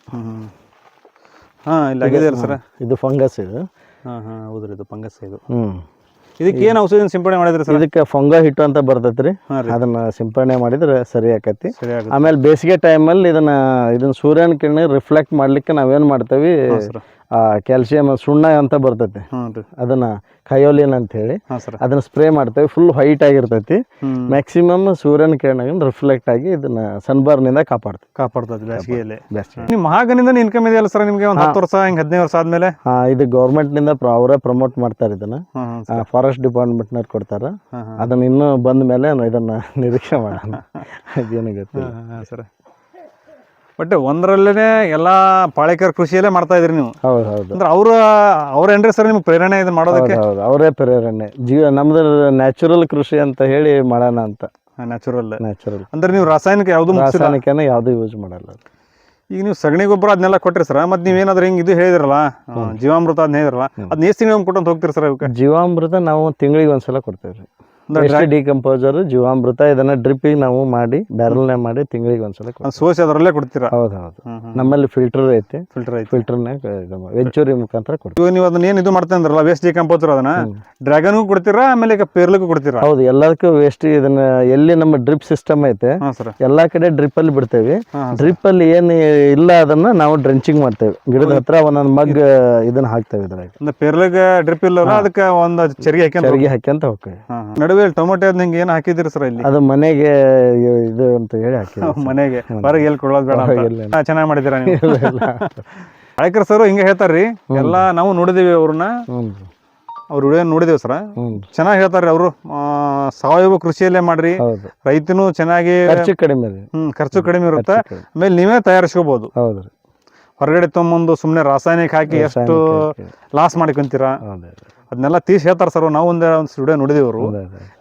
ಹಾಂ ಇಲ್ಲಿ ಆಗಿದೆಯಲ್ಲ ಸರ್. ಇದು ಫಂಗಸ್ ಇದು. ಹಾಂ ಹಾಂ ಹೌದ್ರಿ ಇದು ಫಂಗಸ್ ಇದು. ಹ್ಞೂ ಇದಕ್ಕೆ ಏನು ಔಷಧಿ ಸಿಂಪಡಣೆ ಮಾಡಿದ್ರೆ ಸರ್? ಇದಕ್ಕೆ ಫಂಗ ಹಿಟ್ಟು ಅಂತ ಬರ್ತೈತ್ರಿ ರೀ. ಅದನ್ನ ಸಿಂಪಡಣೆ ಮಾಡಿದ್ರೆ ಸರಿ ಆಕತಿ. ಆಮೇಲೆ ಬೇಸಿಗೆ ಟೈಮಲ್ಲಿ ಇದನ್ನ ಇದನ್ನ ಸೂರ್ಯನ ಕಿರಣ ರಿಫ್ಲೆಕ್ಟ್ ಮಾಡ್ಲಿಕ್ಕೆ ನಾವೇನ್ ಮಾಡ್ತೇವಿ ಕ್ಯಾಲ್ಸಿಯಂ ಸುಣ್ಣ ಅಂತ ಬರ್ತೈತಿ. ಅದನ್ನ ಕಯೋಲಿನ್ ಅಂತ ಹೇಳಿ ಅದನ್ನ ಸ್ಪ್ರೇ ಮಾಡ್ತೇವೆ. ಫುಲ್ ವೈಟ್ ಆಗಿರ್ತೈತಿ. ಮ್ಯಾಕ್ಸಿಮಮ್ ಸೂರ್ಯನ ಕಿರಣ ರಿಫ್ಲೆಕ್ಟ್ ಆಗಿ ಇದನ್ನ ಸನ್ಬರ್ನ್ ಇಂದ ಕಾಪಾಡ್ತದೆ ಕಾಪಾಡ್ತದೆ ಬೇಸಿಗೆಯಲ್ಲಿ ಮಹಾಗನಿಂದ ಇನ್ಕಮ್ ಇದೆಯಲ್ಲ ಸರ್ ನಿಮಗೆ? ಒಂದು ಹತ್ತು ವರ್ಷ ಹಿಂಗೆ ಹದಿನೈದು ವರ್ಷ ಆದ್ಮೇಲೆ? ಇದು ಗೌರ್ಮೆಂಟ್ನಿಂದ ಅವರೇ ಪ್ರಮೋಟ್ ಮಾಡ್ತಾರೆ ಇದನ್ನ. ಫಾರೆಸ್ಟ್ ಡಿಪಾರ್ಟ್ಮೆಂಟ್ನವ್ರು ಕೊಡ್ತಾರ. ಹಾಂ ಹಾಂ. ಅದನ್ನ ಇನ್ನೂ ಬಂದ ಮೇಲೆ ಇದನ್ನ ನಿರೀಕ್ಷೆ ಮಾಡೋಣ. (laughs) ಅದೇನು ಗೊತ್ತಿಲ್ಲ. ಸರ್. ಬಟ್ ಒಂದರಲ್ಲೇ ಎಲ್ಲ ಪಾಳೇಕರ್ ಕೃಷಿಯಲ್ಲೇ ಮಾಡ್ತಾ ಇದ್ರಿ ನೀವು. ಹೌದು ಹೌದು. ಅಂದ್ರೆ ಅವ್ರ ಅವ್ರೇನ್ರಿ ಸರ್ ನಿಮ್ಗೆ ಪ್ರೇರಣೆ ಇದು ಮಾಡೋದಕ್ಕೆ? ಹೌದು ಅವರೇ ಪ್ರೇರಣೆ. ಜೀವ ನಮ್ದು ನ್ಯಾಚುರಲ್ ಕೃಷಿ ಅಂತ ಹೇಳಿ ಮಾಡೋಣ ಅಂತ. ನ್ಯಾಚುರಲ್ ನ್ಯಾಚುರಲ್ ಅಂದ್ರೆ ನೀವು ರಾಸಾಯನಿಕ ಯಾವುದು ರಾಸಾಯನಿಕ ರಾಸಾಯನಿಕನ ಯಾವುದು ಯೂಸ್ ಮಾಡಲ್ಲ ಈಗ ನೀವು ಸಗಣಿ ಗೊಬ್ಬರ ಅದನ್ನೆಲ್ಲ ಕೊಟ್ರಿ ಸರ್ ಮತ್ತೆ ನೀವೇನಾದ್ರೂ ಹಿಂಗೆ ಇದು ಹೇಳಿದ್ರಲ್ಲ ಜೀವಾಮೃತ ಅದನ್ನ ಹೇಳಿದ್ರಲ್ಲ ಅದನ್ನ ಎಷ್ಟು ತಿಂಗಳು ಕೊಟ್ಟಂತ ಹೋಗ್ತೀರಿ ಸರ್ ಅವಕ್ಕೆ ಜೀವಾಮೃತ ನಾವು ತಿಂಗಳಿಗೆ ಒಂದ್ಸಲ ಕೊಡ್ತೇವೆ ರೀ ಡಿಕಂಪೋಸರ್ ಜೀವಾಮೃತ ಇದನ್ನ ಡ್ರಿಪ್ಪಿಗೆ ನಾವು ಮಾಡಿ ಬ್ಯಾರಲ್ನೇ ಮಾಡಿ ತಿಂಗಳಿಗೆ ಒಂದ್ಸಲ ಸೋಸಿ ಅದರಲ್ಲೇ ಕೊಡ್ತೀರಾ? ಹೌದು ಹೌದು. ನಮ್ಮಲ್ಲಿ ಫಿಲ್ಟರ್ ಐತಿ. ಫಿಲ್ಟರ್ ಐತಿ. ಫಿಲ್ಟರ್ನಾಗ ವೆಂಚೂರಿ ಮುಖಾಂತರ ಕೊಡ್ತೀವಿ. ನೀವು ಅದನ್ನ ಏನು ಇದು ಮಾಡ್ತಾ ಅಂದ್ರಲ್ಲ ವೇಸ್ಟ್ ಡಿಕಂಪೋಸರ್ ಅದನ್ನ? ಡ್ರ್ಯಾಗನ್ಗೂ ಕೊಡ್ತೀರಾ ಆಮೇಲೆ ಈಗ ಪೇರ್ಲಿಗೂ ಕೊಡ್ತೀರಾ? ಹೌದು ಎಲ್ಲದಕ್ಕೂ ವೇಸ್ಟ್ ಇದನ್ನ ಎಲ್ಲಿ ನಮ್ಮ ಡ್ರಿಪ್ ಸಿಸ್ಟಮ್ ಐತೆ ಎಲ್ಲಾ ಕಡೆ ಡ್ರಿಪ್ ಅಲ್ಲಿ ಬಿಡ್ತೇವೆ. ಡ್ರಿಪ್ ಅಲ್ಲಿ ಏನ್ ಇಲ್ಲ ಅದನ್ನ ನಾವು ಡ್ರೆಂಚಿಂಗ್ ಮಾಡ್ತೇವೆ. ಗಿಡದ ಹತ್ರ ಒಂದೊಂದು ಮಗ್ ಇದನ್ನ ಹಾಕ್ತೇವೆ ಇದ್ರಾಗ. ಪೇರ್ಲಿಗೆ ಡ್ರಿಪ್ ಇಲ್ಲ ಅದಕ್ಕೆ ಒಂದು ಚರಿಗೆ ಹಾಕಿ ಚರಿಗೆ ಹಾಕ್ಯಂತ ಹೋಗ್ತೇವೆ. ನಡುವೆ ಟೊಮೊಟೊ ನಿಂಗೆ ಏನು ಹಾಕಿದಿರಿ ಸರ್ ಇಲ್ಲಿ ಅದು ಮನೆಗೆ ಇದು ಅಂತ ಹೇಳಿ ಹಾಕಿದ್ವಿ ಮನೆಗೆ. ಹೊರಗೆ ಎಲ್ಲಿ ಕೊಡೋದು ಬೇಡ ಚೆನ್ನಾಗಿ ಮಾಡಿದಿರ ನೀವು? ಹಳಕರ್ ಸರ್ ಹಿಂಗೆ ಹೇಳ್ತಾರ್ರಿ ಎಲ್ಲ ನಾವು ನೋಡಿದೀವಿ ಅವ್ರನ್ನ. ಹ್ಞೂ ಅವ್ರ ವಿಡಿಯೋ ನೋಡಿದೀವಿ ಸರ್ ಹ್ಞೂ ಚೆನ್ನಾಗಿ ಹೇಳ್ತಾರ್ರಿ ಅವರು. ಸಾವಯವ ಕೃಷಿಯಲ್ಲೇ ಮಾಡ್ರಿ. ಹೌದು. ರೈತನು ಚೆನ್ನಾಗಿ ಖರ್ಚು ಕಡಿಮೆ ರೀ. ಹ್ಮ್ ಖರ್ಚು ಕಡಿಮೆ ಇರುತ್ತೆ. ಖರ್ಚು ಕಡಿಮೆ. ಆಮೇಲೆ ನೀವೇ ತಯಾರಿಸ್ಕೋಬಹುದು ಹೌದು ರೀ. ಹೊರಗಡೆ ತೊಗೊಂಬಂದು ಸುಮ್ಮನೆ ರಾಸಾಯನಿಕ ಹಾಕಿ ಎಷ್ಟು ಲಾಸ್ ಮಾಡ್ಕೊಂತೀರಾ? ಹೌದು. ಅದನ್ನೆಲ್ಲ ತೀಸ್ ಹೇಳ್ತಾರೆ ಸರ್ ನಾವು ಒಂದೇ ಒಂದು ಸ್ಟುಡಿಯೋ ನೋಡಿದೀವ್ರು.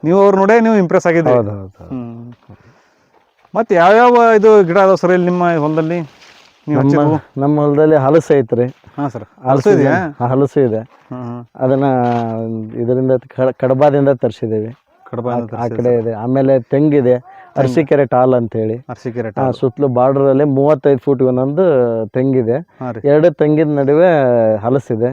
ನೀವು ಅವ್ರು ನೋಡೇ ನೀವು ಇಂಪ್ರೆಸ್ ಆಗಿದ್ದೀವಿ ಮತ್ತೆ ಯಾವ್ಯಾವ ಇದು ಗಿಡ ಅದಾವ ಸರ್ ಇಲ್ಲಿ ನಿಮ್ಮ ಹೊಲದಲ್ಲಿ? ನೀವು ನಮ್ಮ ಹೊಲದಲ್ಲಿ ಹಲಸು ಐತ್ರಿ. ಹಾಂ ಸರ್ ಹಲಸು ಇದೆ. ಹಲಸು ಇದೆ. ಅದನ್ನ ಇದರಿಂದ ಕಡ- ಕಡಬಾದಿಂದ ತರ್ಸಿದೇವಿ ಕಡಬ ಆ ಕಡೆ ಇದೆ. ಆಮೇಲೆ ತೆಂಗಿದೆ. ಅರಸೀಕೆರೆ ಟಾಲ್ ಅಂತ ಹೇಳಿ ಅರ್ಸಿಕೆರೆ ಆ ಸುತ್ತಲೂ ಬಾರ್ಡರ್ ಅಲ್ಲಿ ಮೂವತ್ತೈದು ಫೂಟ್ ಒಂದೊಂದು ತೆಂಗಿದೆ. ಎರಡು ತೆಂಗಿನ ನಡುವೆ ಹಲಸಿದೆ.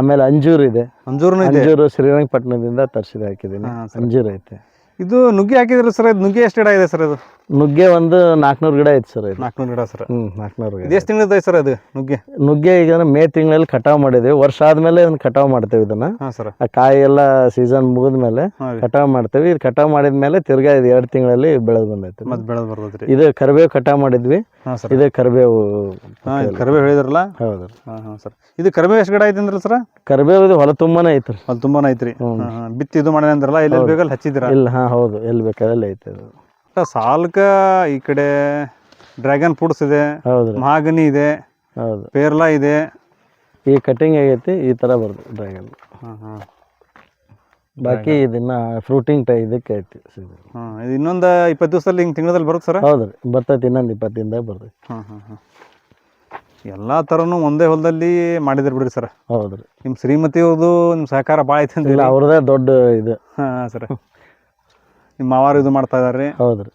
ಆಮೇಲೆ ಅಂಜೂರ್ ಇದೆ. ಅಂಜೂರ್ ಶ್ರೀರಂಗಪಟ್ಟಣದಿಂದ ತರಿಸಿದ ಹಾಕಿದ್ದೀನಿ. ಅಂಜೂರ್ ಐತೆ. ಇದು ನುಗ್ಗಿ ಹಾಕಿದ್ರು ಸರ್ ಇದು ನುಗ್ಗೆ ಎಷ್ಟು ಗಿಡ ಇದೆ ಸರ್ ಇದು? ನುಗ್ಗೆ ಒಂದು ನಾಲ್ಕುನೂರು ಗಿಡ ಐತಿ ಸರ್ ಇದು. ನಾಲ್ಕುನೂರು ಗಿಡ ಸರ್. ಹ್ಞೂ ನಾಲ್ಕುನೂರು ಗಿಡ. ಎಷ್ಟು ತಿಂಗಳದ ಸರ್ ಅದು ನುಗ್ಗೆ? ನುಗ್ಗೆ ಈಗ ಮೇ ತಿಂಗಳಲ್ಲಿ ಕಟಾವು ಮಾಡಿದ್ದೀವಿ ವರ್ಷ ಆದಮೇಲೆ ಇದನ್ನ ಕಟಾವು ಮಾಡ್ತೇವೆ ಇದನ್ನ. ಹಾಂ ಸರ್. ಆ ಕಾಯಿ ಎಲ್ಲ ಸೀಸನ್ ಮುಗಿದ ಮೇಲೆ ಕಟಾವು ಮಾಡ್ತೇವೆ. ಇದು ಕಟಾವು ಮಾಡಿದ್ಮೇಲೆ ತಿರ್ಗಾ ಇದು ಎರಡು ತಿಂಗಳಲ್ಲಿ ಬೆಳೆದು ಬಂದೈತೆ. ಮತ್ತೆ ಬೆಳೆದು ಬರ್ತೈತೆ ಇದು ಕರಿಬೇವು ಕಟಾವು ಮಾಡಿದ್ವಿ. ಹಾಂ ಸರ್. ಇದು ಕರಿಬೇವು ಹಾಂ ಕರಿಬೇವು ಹೇಳಿದ್ರಲ್ಲ? ಹೌದು. ಹಾಂ ಹಾಂ ಸರ್. ಇದು ಕರಿಬೇವು ಎಷ್ಟು ಗಿಡ ಐತೆ ಅಂದ್ರಲ್ಲ ಸರ್? ಕರಿಬೇವು ಇದು ಹೊಲ ತುಂಬಾನೇ ಐತ್ರಿ ಹೊಲ ತುಂಬಾನೇ ಐತ್ರಿ ಬಿತ್ತಿ ಇದು ಮಾಡಿದ್ರಲ್ಲ ಇಲ್ಲಿ ಬೇಕಲ್ಲಿ ಹಚ್ಚಿದ್ರ ಇಲ್ಲ ಹಾ ಹೌದು. ಎಲ್ಲಿ ಬೇಕಾದಲ್ಲಿ ಐತೆ ಅದು. ಸಾಲ್ಕ ಈ ಕಡೆ ಡ್ರ್ಯಾಗನ್ ಫ್ರೂಟ್ಸ್ ಇದೆ ಹೌದ್ರಿ ಮಹಾಗನಿ ಇದೆ ಹೌದು. ಪೇರ್ಲಾ ಇದೆ. ಈ ಕಟಿಂಗ್ ಆಗೈತಿ ಈ ತರ ಬರ್ತದೆ ಡ್ರ್ಯಾಗನ್. ಹಾಂ ಹಾಂ. ಬಾಕಿ ಇದನ್ನ ಫ್ರೂಟಿಂಗ್ ಟೈ ಇದಕ್ಕೆ ಐತಿ ಹಾಂ ಇದು ಇನ್ನೊಂದು ಇಪ್ಪತ್ತು ದಿವಸದಲ್ಲಿ ಹಿಂಗೆ ತಿಂಗಳಲ್ಲಿ ಬರುತ್ತೆ ಸರ್? ಹೌದ್ರಿ ಬರ್ತೈತಿ ಇನ್ನೊಂದು ಇಪ್ಪತ್ತು ದಿನದಾಗ ಬರ್ತೈತಿ. ಹಾಂ ಹಾಂ ಹಾಂ. ಎಲ್ಲ ಥರನೂ ಒಂದೇ ಹೊಲದಲ್ಲಿ ಮಾಡಿದ್ರು ಬಿಡ್ರಿ ಸರ್. ಹೌದ್ರಿ ನಿಮ್ಮ ಶ್ರೀಮತಿ ಅವ್ರದ್ದು ನಿಮ್ಮ ಸಹಕಾರ ಭಾಳ ಐತೆ ಅಂತ ಇಲ್ಲ ಅವ್ರದೇ ದೊಡ್ಡ ಇದು. ಹಾಂ ಸರ್. ನಿಮ್ಮ ಮಾವಾರು ಇದು ಮಾಡ್ತಾ ಇದಾರೆ. ಹೌದ್ರಿ.